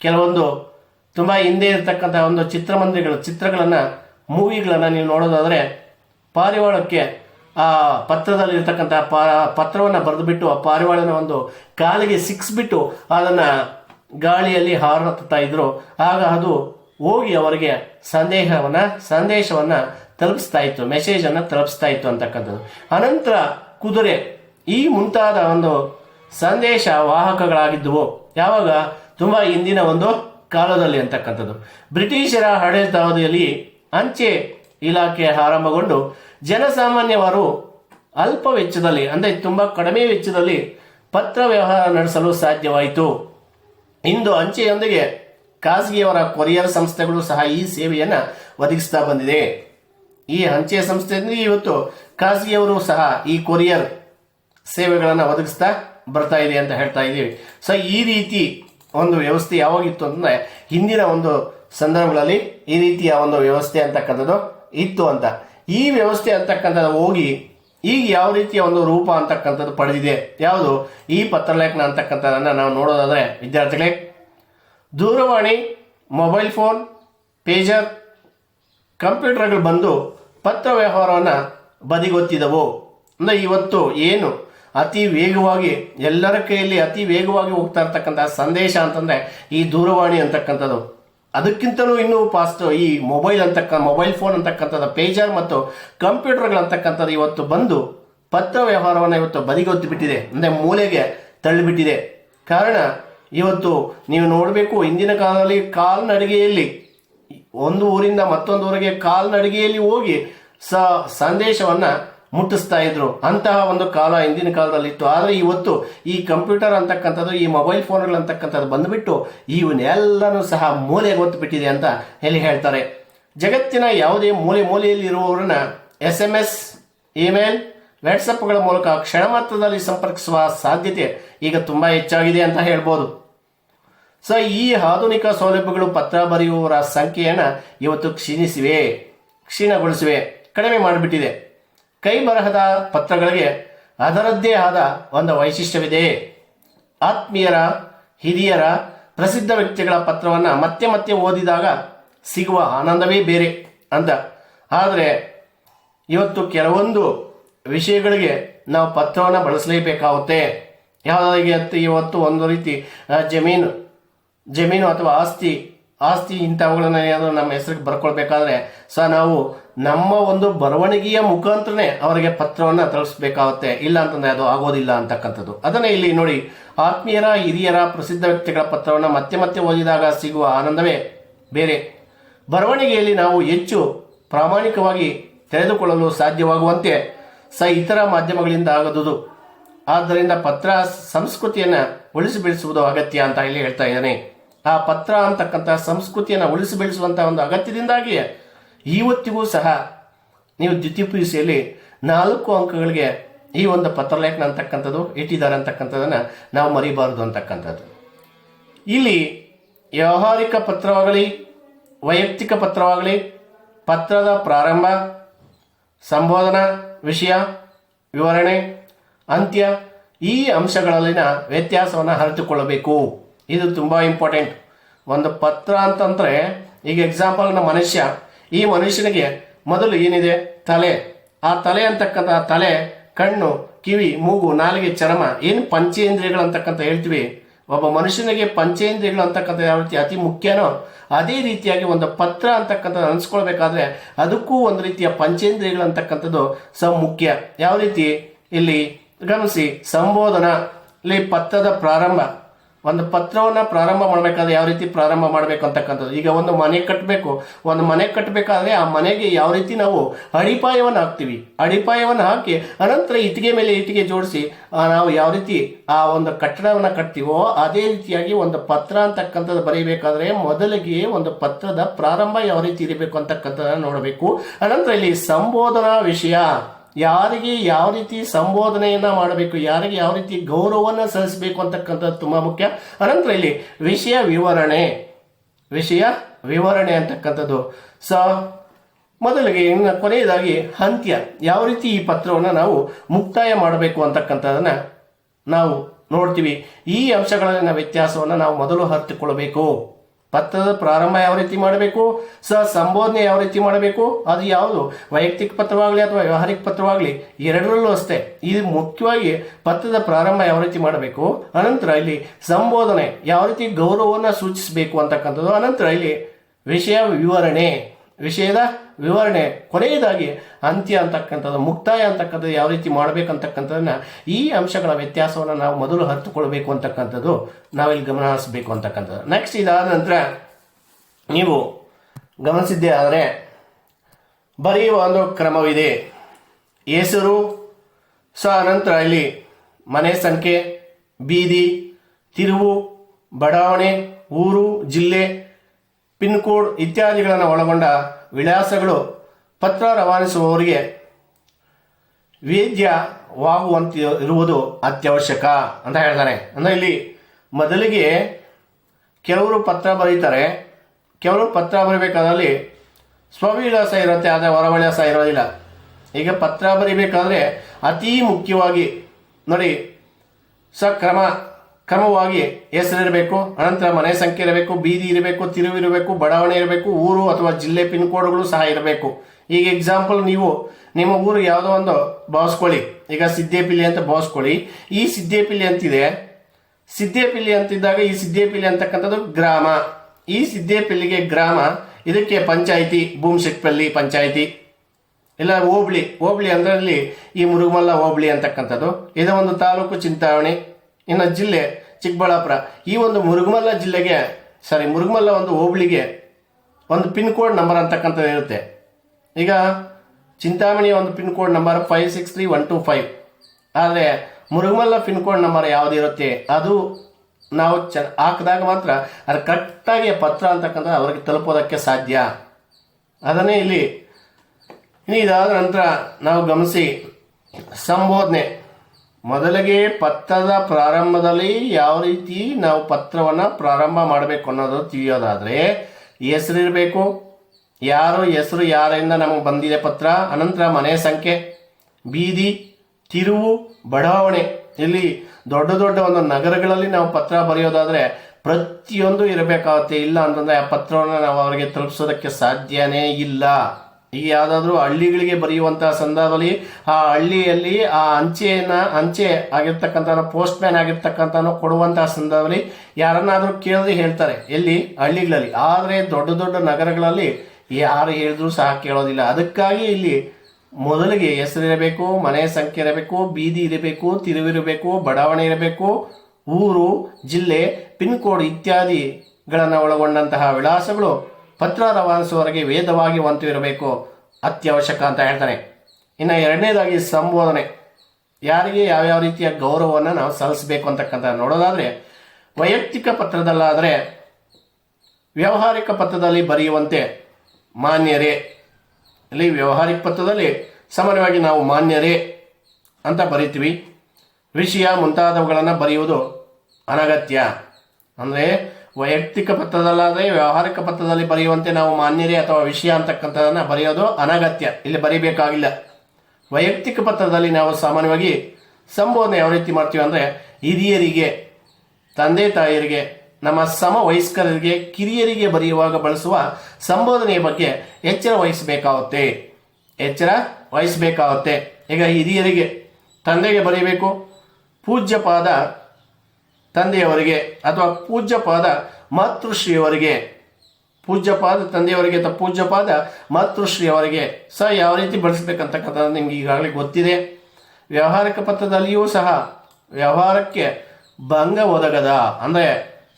ಕೆಲವೊಂದು ತುಂಬ ಹಿಂದೆ ಇರತಕ್ಕಂಥ ಒಂದು ಚಿತ್ರಮಂದಿರಗಳು, ಚಿತ್ರಗಳನ್ನು, ಮೂವಿಗಳನ್ನು ನೀವು ನೋಡೋದಾದರೆ ಪಾರಿವಾಳಕ್ಕೆ ಆ ಪತ್ರದಲ್ಲಿ ಇರ್ತಕ್ಕಂಥ ಪಾ, ಪತ್ರವನ್ನು ಬರೆದುಬಿಟ್ಟು ಆ ಪಾರಿವಾಳನ ಒಂದು ಕಾಲಿಗೆ ಸಿಕ್ಸ್ಬಿಟ್ಟು ಅದನ್ನು ಗಾಳಿಯಲ್ಲಿ ಹಾರತ್ತಾ ಇದ್ರು. ಆಗ ಅದು ಹೋಗಿ ಅವರಿಗೆ ಸಂದೇಹವನ್ನು, ಸಂದೇಶವನ್ನು ತಲುಪಿಸ್ತಾ ಇತ್ತು ಮೆಸೇಜನ್ನು ತಲುಪಿಸ್ತಾ ಇತ್ತು ಅಂತಕ್ಕಂಥದ್ದು ಅನಂತರ ಕುದುರೆ, ಈ ಮುಂತಾದ ಒಂದು ಸಂದೇಶ ವಾಹಕಗಳಾಗಿದ್ದುವು. ಯಾವಾಗ? ತುಂಬ ಹಿಂದಿನ ಒಂದು ಕಾಲದಲ್ಲಿ ಅಂತಕ್ಕಂಥದ್ದು. ಬ್ರಿಟಿಷರ ಆಡಳಿತಾವಧಿಯಲ್ಲಿ ಅಂಚೆ ಇಲಾಖೆ ಆರಂಭಗೊಂಡು ಜನಸಾಮಾನ್ಯವರು ಅಲ್ಪ ವೆಚ್ಚದಲ್ಲಿ, ಅಂದರೆ ತುಂಬ ಕಡಿಮೆ ವೆಚ್ಚದಲ್ಲಿ ಪತ್ರ ವ್ಯವಹಾರ ನಡೆಸಲು ಸಾಧ್ಯವಾಯಿತು. ಇಂದು ಅಂಚೆಯೊಂದಿಗೆ ಖಾಸಗಿಯವರ ಕೊರಿಯರ್ ಸಂಸ್ಥೆಗಳು ಸಹ ಈ ಸೇವೆಯನ್ನು ಒದಗಿಸ್ತಾ ಬಂದಿದೆ. ಈ ಅಂಚೆ ಸಂಸ್ಥೆಯಿಂದ ಇವತ್ತು ಖಾಸಗಿಯವರು ಸಹ ಈ ಕೊರಿಯರ್ ಸೇವೆಗಳನ್ನು ಒದಗಿಸ್ತಾ ಬರ್ತಾ ಇದೆ ಅಂತ ಹೇಳ್ತಾ ಇದ್ದೀವಿ. ಸೊ ಈ ರೀತಿ ಒಂದು ವ್ಯವಸ್ಥೆ ಯಾವಾಗಿತ್ತು ಅಂದ್ರೆ ಹಿಂದಿನ ಒಂದು ಸಂದರ್ಭಗಳಲ್ಲಿ ಈ ರೀತಿಯ ಒಂದು ವ್ಯವಸ್ಥೆ ಅಂತಕ್ಕಂಥದ್ದು ಇತ್ತು ಅಂತ. ಈ ವ್ಯವಸ್ಥೆ ಅಂತಕ್ಕಂಥದ್ದು ಹೋಗಿ ಈಗ ಯಾವ ರೀತಿಯ ಒಂದು ರೂಪ ಅಂತಕ್ಕಂಥದ್ದು ಪಡೆದಿದೆ? ಯಾವುದು? ಈ ಪತ್ರಲೇಖನ ಅಂತಕ್ಕಂಥದ್ದನ್ನು ನಾವು ನೋಡೋದಾದ್ರೆ, ವಿದ್ಯಾರ್ಥಿಗಳೇ, ದೂರವಾಣಿ, ಮೊಬೈಲ್ ಫೋನ್, ಪೇಜರ್, ಕಂಪ್ಯೂಟರ್ಗಳು ಬಂದು ಪತ್ರ ವ್ಯವಹಾರವನ್ನು ಬದಿಗೊತ್ತಿದವು. ಅಂದರೆ ಇವತ್ತು ಏನು? ಅತಿ ವೇಗವಾಗಿ, ಎಲ್ಲರ ಕೈಯಲ್ಲಿ ಅತಿ ವೇಗವಾಗಿ ಹೋಗ್ತಾ ಇರ್ತಕ್ಕಂಥ ಸಂದೇಶ ಅಂತಂದರೆ ಈ ದೂರವಾಣಿ ಅಂತಕ್ಕಂಥದ್ದು. ಅದಕ್ಕಿಂತಲೂ ಇನ್ನೂ ಫಾಸ್ಟ್ ಈ ಮೊಬೈಲ್ ಅಂತಕ್ಕ ಮೊಬೈಲ್ ಫೋನ್ ಅಂತಕ್ಕಂಥದ್ದು ಪೇಜರ್ ಮತ್ತು ಕಂಪ್ಯೂಟರ್ಗಳು ಅಂತಕ್ಕಂಥದ್ದು ಇವತ್ತು ಬಂದು ಪತ್ರ ವ್ಯವಹಾರವನ್ನು ಇವತ್ತು ಬದಿಗೊತ್ತಿ ಬಿಟ್ಟಿದೆ. ಅಂದರೆ ಮೂಲೆಗೆ ತಳ್ಳಿಬಿಟ್ಟಿದೆ. ಕಾರಣ, ಇವತ್ತು ನೀವು ನೋಡಬೇಕು, ಹಿಂದಿನ ಕಾಲದಲ್ಲಿ ಕಾಲ್ನಡಿಗೆಯಲ್ಲಿ ಒಂದು ಊರಿಂದ ಮತ್ತೊಂದು ಊರಿಗೆ ಕಾಲ್ನಡಿಗೆಯಲ್ಲಿ ಹೋಗಿ ಸ ಸಂದೇಶವನ್ನ ಮುಟ್ಟಿಸ್ತಾ ಇದ್ರು. ಅಂತಹ ಒಂದು ಕಾಲ ಹಿಂದಿನ ಕಾಲದಲ್ಲಿ ಇತ್ತು ಆದರೆ ಇವತ್ತು ಈ ಕಂಪ್ಯೂಟರ್ ಅಂತಕ್ಕಂಥದ್ದು, ಈ ಮೊಬೈಲ್ ಫೋನ್ಗಳು ಅಂತಕ್ಕಂಥದ್ದು ಬಂದುಬಿಟ್ಟು ಇವನ್ನೆಲ್ಲನೂ ಸಹ ಮೂಲೆ ಗೊತ್ತುಬಿಟ್ಟಿದೆ ಅಂತ ಹೇಳಿ ಹೇಳ್ತಾರೆ. ಜಗತ್ತಿನ ಯಾವುದೇ ಮೂಲೆ ಮೂಲೆಯಲ್ಲಿ ಇರುವವರನ್ನ ಎಸ್ ಎಂ ಎಸ್ ಇಮೇಲ್ ವಾಟ್ಸಪ್ಗಳ ಮೂಲಕ ಕ್ಷಣ ಮಾತ್ರದಲ್ಲಿ ಸಂಪರ್ಕಿಸುವ ಸಾಧ್ಯತೆ ಈಗ ತುಂಬಾ ಹೆಚ್ಚಾಗಿದೆ ಅಂತ ಹೇಳ್ಬೋದು. ಸೊ ಈ ಆಧುನಿಕ ಸೌಲಭ್ಯಗಳು ಪತ್ರ ಬರೆಯುವವರ ಸಂಖ್ಯೆಯನ್ನು ಇವತ್ತು ಕ್ಷೀಣಿಸಿವೆ, ಕ್ಷೀಣಗೊಳಿಸಿವೆ, ಕಡಿಮೆ ಮಾಡಿಬಿಟ್ಟಿದೆ. ಕೈ ಬರಹದ ಪತ್ರಗಳಿಗೆ ಅದರದ್ದೇ ಆದ ಒಂದು ವೈಶಿಷ್ಟ್ಯವಿದೆ. ಆತ್ಮೀಯರ, ಹಿರಿಯರ, ಪ್ರಸಿದ್ಧ ವ್ಯಕ್ತಿಗಳ ಪತ್ರವನ್ನು ಮತ್ತೆ ಮತ್ತೆ ಓದಿದಾಗ ಸಿಗುವ ಆನಂದವೇ ಬೇರೆ ಅಂತ ಆದರೆ ಇವತ್ತು ಕೆಲವೊಂದು ವಿಷಯಗಳಿಗೆ ನಾವು ಪತ್ರವನ್ನು ಬಳಸಲೇಬೇಕಾಗುತ್ತೆ. ಯಾವುದಾಗಿ ಇವತ್ತು ಒಂದು ರೀತಿ ಜಮೀನು ಜಮೀನು ಅಥವಾ ಆಸ್ತಿ ಆಸ್ತಿ ಇಂಥವುಗಳನ್ನ ಏನಾದರೂ ನಮ್ಮ ಹೆಸರಿಗೆ ಬರ್ಕೊಳ್ಬೇಕಾದ್ರೆ ಸಹ ನಾವು ನಮ್ಮ ಒಂದು ಬರವಣಿಗೆಯ ಮುಖಾಂತರನೇ ಅವರಿಗೆ ಪತ್ರವನ್ನು ತಲುಪಿಸ್ಬೇಕಾಗುತ್ತೆ. ಇಲ್ಲ ಅಂತಂದ್ರೆ ಅದು ಆಗೋದಿಲ್ಲ ಅಂತಕ್ಕಂಥದ್ದು. ಅದನ್ನೇ ಇಲ್ಲಿ ನೋಡಿ, ಆತ್ಮೀಯರ, ಹಿರಿಯರ, ಪ್ರಸಿದ್ಧ ವ್ಯಕ್ತಿಗಳ ಪತ್ರವನ್ನು ಮತ್ತೆ ಮತ್ತೆ ಓದಿದಾಗ ಸಿಗುವ ಆನಂದವೇ ಬೇರೆ. ಬರವಣಿಗೆಯಲ್ಲಿ ನಾವು ಹೆಚ್ಚು ಪ್ರಾಮಾಣಿಕವಾಗಿ ತೆರೆದುಕೊಳ್ಳಲು ಸಾಧ್ಯವಾಗುವಂತೆ ಸ ಇತರ ಮಾಧ್ಯಮಗಳಿಂದ ಆಗದುದು ಆದ್ದರಿಂದ ಪತ್ರ ಸಂಸ್ಕೃತಿಯನ್ನು ಉಳಿಸಿ ಬೆಳೆಸುವುದು ಅಗತ್ಯ ಅಂತ ಇಲ್ಲಿ ಹೇಳ್ತಾ ಇದ್ದಾನೆ. ಆ ಪತ್ರ ಅಂತಕ್ಕಂಥ ಸಂಸ್ಕೃತಿಯನ್ನು ಉಳಿಸಿ ಬೆಳೆಸುವಂಥ ಒಂದು ಅಗತ್ಯದಿಂದಾಗಿ ಇವತ್ತಿಗೂ ಸಹ ನೀವು ದ್ವಿತೀಯ ಪಿ ನಾಲ್ಕು ಅಂಕಗಳಿಗೆ ಈ ಒಂದು ಪತ್ರಲೇಖನ ಅಂತಕ್ಕಂಥದ್ದು ಇಟ್ಟಿದ್ದಾರೆ ಅಂತಕ್ಕಂಥದ್ದನ್ನು ನಾವು ಮರಿಬಾರದು ಅಂತಕ್ಕಂಥದ್ದು. ಇಲ್ಲಿ ವ್ಯಾವಹಾರಿಕ ಪತ್ರವಾಗಲಿ, ವೈಯಕ್ತಿಕ ಪತ್ರವಾಗಲಿ, ಪತ್ರದ ಪ್ರಾರಂಭ, ಸಂಬೋಧನಾ ವಿಷಯ, ವಿವರಣೆ, ಅಂತ್ಯ ಈ ಅಂಶಗಳಲ್ಲಿನ ವ್ಯತ್ಯಾಸವನ್ನು ಅರಿತುಕೊಳ್ಳಬೇಕು. ಇದು ತುಂಬ ಇಂಪಾರ್ಟೆಂಟ್ ಒಂದು ಪತ್ರ ಅಂತಂದರೆ, ಈಗ ಎಕ್ಸಾಂಪಲ್ ನಮ್ಮ ಮನುಷ್ಯ, ಈ ಮನುಷ್ಯನಿಗೆ ಮೊದಲು ಏನಿದೆ? ತಲೆ. ಆ ತಲೆ ಅಂತಕ್ಕಂಥ ತಲೆ, ಕಣ್ಣು, ಕಿವಿ, ಮೂಗು, ನಾಲಿಗೆ, ಚರ್ಮ, ಏನು ಪಂಚೇಂದ್ರಿಯಗಳು ಅಂತಕ್ಕಂಥ ಹೇಳ್ತೀವಿ. ಒಬ್ಬ ಮನುಷ್ಯನಿಗೆ ಪಂಚೇಂದ್ರಿಯಗಳು ಅಂತಕ್ಕಂಥ ಯಾವ ರೀತಿ ಅತಿ ಮುಖ್ಯನೋ, ಅದೇ ರೀತಿಯಾಗಿ ಒಂದು ಪತ್ರ ಅಂತಕ್ಕಂಥದ್ದು ಅನ್ಸ್ಕೊಳ್ಬೇಕಾದ್ರೆ ಅದಕ್ಕೂ ಒಂದು ರೀತಿಯ ಪಂಚೇಂದ್ರಿಯಗಳು ಅಂತಕ್ಕಂಥದ್ದು ಸ ಮುಖ್ಯ ಯಾವ ರೀತಿ? ಇಲ್ಲಿ ಗಮನಿಸಿ, ಸಂಬೋಧನಾ, ಇಲ್ಲಿ ಪತ್ರದ ಪ್ರಾರಂಭ. ಒಂದು ಪತ್ರವನ್ನು ಪ್ರಾರಂಭ ಮಾಡಬೇಕಾದ್ರೆ ಯಾವ ರೀತಿ ಪ್ರಾರಂಭ ಮಾಡಬೇಕು ಅಂತಕ್ಕಂಥದ್ದು. ಈಗ ಒಂದು ಮನೆ ಕಟ್ಟಬೇಕು ಒಂದು ಮನೆ ಕಟ್ಟಬೇಕಾದ್ರೆ ಆ ಮನೆಗೆ ಯಾವ ರೀತಿ ನಾವು ಅಡಿಪಾಯವನ್ನು ಹಾಕ್ತೀವಿ. ಅಡಿಪಾಯವನ್ನು ಹಾಕಿ ಅನಂತರ ಇಟ್ಟಿಗೆ ಮೇಲೆ ಇಟ್ಟಿಗೆ ಜೋಡಿಸಿ ನಾವು ಯಾವ ರೀತಿ ಆ ಒಂದು ಕಟ್ಟಡವನ್ನು ಕಟ್ತೀವೋ ಅದೇ ರೀತಿಯಾಗಿ ಒಂದು ಪತ್ರ ಅಂತಕ್ಕಂಥದ್ದು ಬರೀಬೇಕಾದ್ರೆ ಮೊದಲಿಗೆ ಒಂದು ಪತ್ರದ ಪ್ರಾರಂಭ ಯಾವ ರೀತಿ ಇರಬೇಕು ಅಂತಕ್ಕಂಥದ್ದನ್ನು ನೋಡಬೇಕು. ಅನಂತರ ಇಲ್ಲಿ ಸಂಬೋಧನಾ ವಿಷಯ. ಯಾರಿಗೆ ಯಾವ ರೀತಿ ಸಂಬೋಧನೆಯನ್ನ ಮಾಡಬೇಕು, ಯಾರಿಗೆ ಯಾವ ರೀತಿ ಗೌರವವನ್ನು ಸಲ್ಲಿಸಬೇಕು ಅಂತಕ್ಕಂಥದ್ದು ತುಂಬಾ ಮುಖ್ಯ. ಅನಂತರ ಇಲ್ಲಿ ವಿಷಯ ವಿವರಣೆ. ವಿಷಯ ವಿವರಣೆ ಅಂತಕ್ಕಂಥದ್ದು. ಸ ಮೊದಲಿಗೆ ಇನ್ನು ಕೊನೆಯದಾಗಿ ಅಂತ್ಯ. ಯಾವ ರೀತಿ ಈ ಪತ್ರವನ್ನು ನಾವು ಮುಕ್ತಾಯ ಮಾಡಬೇಕು ಅಂತಕ್ಕಂಥದ್ದನ್ನ ನಾವು ನೋಡ್ತೀವಿ. ಈ ಅಂಶಗಳಲ್ಲಿನ ವ್ಯತ್ಯಾಸವನ್ನು ನಾವು ಮೊದಲು ಅರಿತುಕೊಳ್ಬೇಕು ಪತ್ರದ ಪ್ರಾರಂಭ ಯಾವ ರೀತಿ ಮಾಡಬೇಕು? ಸ ಸಂಬೋಧನೆ ಯಾವ ರೀತಿ ಮಾಡಬೇಕು? ಅದು ಯಾವುದು? ವೈಯಕ್ತಿಕ ಪತ್ರವಾಗಲಿ ಅಥವಾ ವ್ಯವಹಾರಿಕ ಪತ್ರವಾಗಲಿ, ಎರಡರಲ್ಲೂ ಅಷ್ಟೇ. ಇದು ಮುಖ್ಯವಾಗಿ ಪತ್ರದ ಪ್ರಾರಂಭ ಯಾವ ರೀತಿ ಮಾಡಬೇಕು? ಅನಂತರ ಇಲ್ಲಿ ಸಂಬೋಧನೆ ಯಾವ ರೀತಿ ಗೌರವವನ್ನು ಸೂಚಿಸಬೇಕು ಅಂತಕ್ಕಂಥದ್ದು. ಅನಂತರ ಇಲ್ಲಿ ವಿಷಯ ವಿವರಣೆ. ವಿಷಯದ ವಿವರಣೆ, ಕೊನೆಯದಾಗಿ ಅಂತ್ಯ ಅಂತಕ್ಕಂಥದ್ದು, ಮುಕ್ತಾಯ ಅಂತಕ್ಕಂಥದ್ದು ಯಾವ ರೀತಿ ಮಾಡಬೇಕಂತಕ್ಕಂಥದ್ದನ್ನು ಈ ಅಂಶಗಳ ವ್ಯತ್ಯಾಸವನ್ನು ನಾವು ಮೊದಲು ಹತ್ತುಕೊಳ್ಬೇಕು ಅಂತಕ್ಕಂಥದ್ದು ನಾವಿಲ್ಲಿ ಗಮನ ಹರಿಸಬೇಕು ಅಂತಕ್ಕಂಥದ್ದು. ನೆಕ್ಸ್ಟ್ ಇದಾದ ನಂತರ ನೀವು ಗಮನಿಸಿದ್ದೇ ಆದರೆ ಬರೆಯುವ ಒಂದು ಕ್ರಮವಿದೆ. ಹೆಸರು ಸೊ ಅನಂತರ ಇಲ್ಲಿ ಮನೆ ಸಂಖ್ಯೆ, ಬೀದಿ, ತಿರುವು, ಬಡಾವಣೆ, ಊರು, ಜಿಲ್ಲೆ ಪಿನ್ ಕೋಡ್ ಇತ್ಯಾದಿಗಳನ್ನು ಒಳಗೊಂಡ ವಿಳಾಸಗಳು ಪತ್ರ ರವಾನಿಸುವವರಿಗೆ ವೇದ್ಯವಾಗುವಂತ ಇರುವುದು ಅತ್ಯವಶ್ಯಕ ಅಂತ ಹೇಳ್ತಾರೆ ಅಂದರೆ ಇಲ್ಲಿ ಮೊದಲಿಗೆ ಕೆಲವರು ಪತ್ರ ಬರೀತಾರೆ. ಕೆಲವರು ಪತ್ರ ಬರೀಬೇಕಾದಲ್ಲಿ ಸ್ವವಿಳಾಸ ಇರುತ್ತೆ, ಆದರೆ ಹೊರವಿಳಾಸ ಇರೋದಿಲ್ಲ. ಈಗ ಪತ್ರ ಬರೀಬೇಕಾದ್ರೆ ಅತೀ ಮುಖ್ಯವಾಗಿ ನೋಡಿ ಸಕ್ರಮ ಕ್ರಮವಾಗಿ ಹೆಸರಿರಬೇಕು ಅನಂತರ ಮನೆ ಸಂಖ್ಯೆ ಇರಬೇಕು, ಬೀದಿ ಇರಬೇಕು, ತಿರುವು ಇರಬೇಕು, ಬಡಾವಣೆ ಇರಬೇಕು, ಊರು ಅಥವಾ ಜಿಲ್ಲೆ ಪಿನ್ ಕೋಡ್ಗಳು ಸಹ ಇರಬೇಕು. ಈಗ ಎಕ್ಸಾಂಪಲ್ ನೀವು ನಿಮ್ಮ ಊರು ಯಾವುದೋ ಒಂದು ಭಾವಿಸ್ಕೊಳ್ಳಿ ಈಗ ಸಿದ್ದೇಪಿಲ್ಲಿ ಅಂತ ಭಾವಿಸ್ಕೊಳ್ಳಿ ಈ ಸಿದ್ದೇಪಿಲ್ಲಿ ಅಂತಿದೆ. ಸಿದ್ದೇಪಿಲ್ಲಿ ಅಂತಿದ್ದಾಗ ಈ ಸಿದ್ದೇಪಿಲ್ಲಿ ಅಂತಕ್ಕಂಥದ್ದು ಗ್ರಾಮ. ಈ ಸಿದ್ದೇಪಿಲ್ಲಿಗೆ ಗ್ರಾಮ, ಇದಕ್ಕೆ ಪಂಚಾಯಿತಿ, ಭೂಮಿಶೆಟ್ಪಲ್ಲಿ ಪಂಚಾಯಿತಿ. ಇಲ್ಲ ಹೋಬಳಿ ಹೋಬಳಿ ಅಂದ್ರಲ್ಲಿ ಈ ಮುರುಗಮಲ್ಲ ಹೋಬಳಿ ಅಂತಕ್ಕಂಥದ್ದು. ಇದು ಒಂದು ತಾಲೂಕು ಚಿಂತಾಮಣಿ ಇನ್ನು ಜಿಲ್ಲೆ ಚಿಕ್ಕಬಳ್ಳಾಪುರ. ಈ ಒಂದು ಮುರುಗಮಲ್ಲ ಜಿಲ್ಲೆಗೆ ಸಾರಿ ಮುರುಗಮಲ್ಲ ಒಂದು ಹೋಬಳಿಗೆ ಒಂದು ಪಿನ್ ಕೋಡ್ ನಂಬರ್ ಅಂತಕ್ಕಂಥದ್ದು ಇರುತ್ತೆ. ಈಗ ಚಿಂತಾಮಣಿಯ ಒಂದು pin code number five six three one two five ಆದರೆ ಮುರುಗಮಲ್ಲ ಪಿನ್ ಕೋಡ್ ನಂಬರ್ ಯಾವುದಿರುತ್ತೆ ಅದು ನಾವು ಚ, ಹಾಕಿದಾಗ ಮಾತ್ರ ಅದು ಕರೆಕ್ಟಾಗಿ ಪತ್ರ ಅಂತಕ್ಕಂಥದ್ದು ಅವರಿಗೆ ತಲುಪೋದಕ್ಕೆ ಸಾಧ್ಯ. ಅದನ್ನೇ ಇಲ್ಲಿ ಇದಾದ ನಂತರ ನಾವು ಗಮನಿಸಿ ಸಂಬೋಧನೆ. ಮೊದಲಿಗೆ ಪತ್ರದ ಪ್ರಾರಂಭದಲ್ಲಿ ಯಾವ ರೀತಿ ನಾವು ಪತ್ರವನ್ನು ಪ್ರಾರಂಭ ಮಾಡಬೇಕು ಅನ್ನೋದು ತಿಳಿಯೋದಾದರೆ, ಹೆಸರಿರಬೇಕು. ಯಾರು ಹೆಸರು ಯಾರಿಂದ ನಮಗೆ ಬಂದಿದೆ ಪತ್ರ? ಅನಂತರ ಮನೆ ಸಂಖ್ಯೆ, ಬೀದಿ, ತಿರುವು, ಬಡಾವಣೆ. ಇಲ್ಲಿ ದೊಡ್ಡ ದೊಡ್ಡ ಒಂದು ನಗರಗಳಲ್ಲಿ ನಾವು ಪತ್ರ ಬರೆಯೋದಾದರೆ ಪ್ರತಿಯೊಂದು ಇರಬೇಕಾಗುತ್ತೆ. ಇಲ್ಲ ಅಂತಂದರೆ ಆ ಪತ್ರವನ್ನು ನಾವು ಅವರಿಗೆ ತಲುಪಿಸೋದಕ್ಕೆ ಸಾಧ್ಯನೇ ಇಲ್ಲ. ಈಗ ಯಾವುದಾದ್ರೂ ಹಳ್ಳಿಗಳಿಗೆ ಬರೆಯುವಂತಹ ಸಂದರ್ಭದಲ್ಲಿ ಆ ಹಳ್ಳಿಯಲ್ಲಿ ಆ ಅಂಚೆಯನ್ನ, ಅಂಚೆ ಆಗಿರ್ತಕ್ಕಂಥ ಪೋಸ್ಟ್ ಮ್ಯಾನ್ ಆಗಿರ್ತಕ್ಕಂಥ ಕೊಡುವಂತಹ ಸಂದರ್ಭದಲ್ಲಿ ಯಾರನ್ನಾದರೂ ಕೇಳಿದ್ರೆ ಹೇಳ್ತಾರೆ ಎಲ್ಲಿ? ಹಳ್ಳಿಗಳಲ್ಲಿ. ಆದರೆ ದೊಡ್ಡ ದೊಡ್ಡ ನಗರಗಳಲ್ಲಿ ಯಾರು ಹೇಳಿದ್ರು ಸಹ ಕೇಳೋದಿಲ್ಲ. ಅದಕ್ಕಾಗಿ ಇಲ್ಲಿ ಮೊದಲಿಗೆ ಹೆಸರಿರಬೇಕು, ಮನೆ ಸಂಖ್ಯೆ ಇರಬೇಕು, ಬೀದಿ ಇರಬೇಕು ತಿರುವಿರಬೇಕು ಬಡಾವಣೆ ಇರಬೇಕು, ಊರು, ಜಿಲ್ಲೆ, ಪಿನ್ ಕೋಡ್ ಇತ್ಯಾದಿಗಳನ್ನು ಒಳಗೊಂಡಂತಹ ವಿಳಾಸಗಳು ಪತ್ರ ರವಾನಿಸುವವರೆಗೆ ವೇದವಾಗಿ ಇರಬೇಕು ಅತ್ಯವಶ್ಯಕ ಅಂತ ಹೇಳ್ತಾನೆ ಇನ್ನು ಎರಡನೇದಾಗಿ ಸಂಬೋಧನೆ. ಯಾರಿಗೆ ಯಾವ್ಯಾವ ರೀತಿಯ ಗೌರವವನ್ನು ನಾವು ಸಲ್ಲಿಸಬೇಕು ಅಂತಕ್ಕಂಥ ನೋಡೋದಾದರೆ, ವೈಯಕ್ತಿಕ ಪತ್ರದಲ್ಲಾದರೆ ವ್ಯಾವಹಾರಿಕ ಪತ್ರದಲ್ಲಿ ಬರೆಯುವಂತೆ ಮಾನ್ಯರೇ. ಇಲ್ಲಿ ವ್ಯಾವಹಾರಿಕ ಪತ್ರದಲ್ಲಿ ಸಾಮಾನ್ಯವಾಗಿ ನಾವು ಮಾನ್ಯರೇ ಅಂತ ಬರಿತೀವಿ. ವಿಷಯ ಮುಂತಾದವುಗಳನ್ನು ಬರೆಯುವುದು ಅನಗತ್ಯ. ಅಂದರೆ ವೈಯಕ್ತಿಕ ಪತ್ರದಲ್ಲಾದರೆ ವ್ಯವಹಾರಿಕ ಪತ್ರದಲ್ಲಿ ಬರೆಯುವಂತೆ ನಾವು ಮಾನ್ಯರೇ ಅಥವಾ ವಿಷಯ ಅಂತಕ್ಕಂಥದ್ದನ್ನು ಬರೆಯೋದು ಅನಗತ್ಯ. ಇಲ್ಲಿ ಬರೀಬೇಕಾಗಿಲ್ಲ. ವೈಯಕ್ತಿಕ ಪತ್ರದಲ್ಲಿ ನಾವು ಸಾಮಾನ್ಯವಾಗಿ ಸಂಬೋಧನೆ ಯಾವ ರೀತಿ ಮಾಡ್ತೀವಿ ಅಂದರೆ ಹಿರಿಯರಿಗೆ, ತಂದೆ ತಾಯಿಯರಿಗೆ, ನಮ್ಮ ಸಮ ವಯಸ್ಕರಿಗೆ ಕಿರಿಯರಿಗೆ ಬರೆಯುವಾಗ ಬಳಸುವ ಸಂಬೋಧನೆಯ ಬಗ್ಗೆ ಎಚ್ಚರ ವಹಿಸಬೇಕಾಗುತ್ತೆ. ಎಚ್ಚರ ವಹಿಸಬೇಕಾಗುತ್ತೆ. ಈಗ ಹಿರಿಯರಿಗೆ ತಂದೆಗೆ ಬರೆಯಬೇಕು ಪೂಜ್ಯಪಾದ ತಂದೆಯವರಿಗೆ ಅಥವಾ ಪೂಜ್ಯಪಾದ ಮಾತೃಶ್ರೀಯವರಿಗೆ, ಪೂಜ್ಯಪಾದ ತಂದೆಯವರಿಗೆ ಅಥವಾ ಪೂಜ್ಯಪಾದ ಮಾತೃಶ್ರೀಯವರಿಗೆ ಸಹ ಯಾವ ರೀತಿ ಬಳಸಬೇಕಂತಕ್ಕಂಥದ್ದು ನಿಮ್ಗೆ ಈಗಾಗಲೇ ಗೊತ್ತಿದೆ. ವ್ಯವಹಾರಿಕ ಪತ್ರದಲ್ಲಿಯೂ ಸಹ ವ್ಯವಹಾರಕ್ಕೆ ಭಂಗ ಒದಗದ, ಅಂದರೆ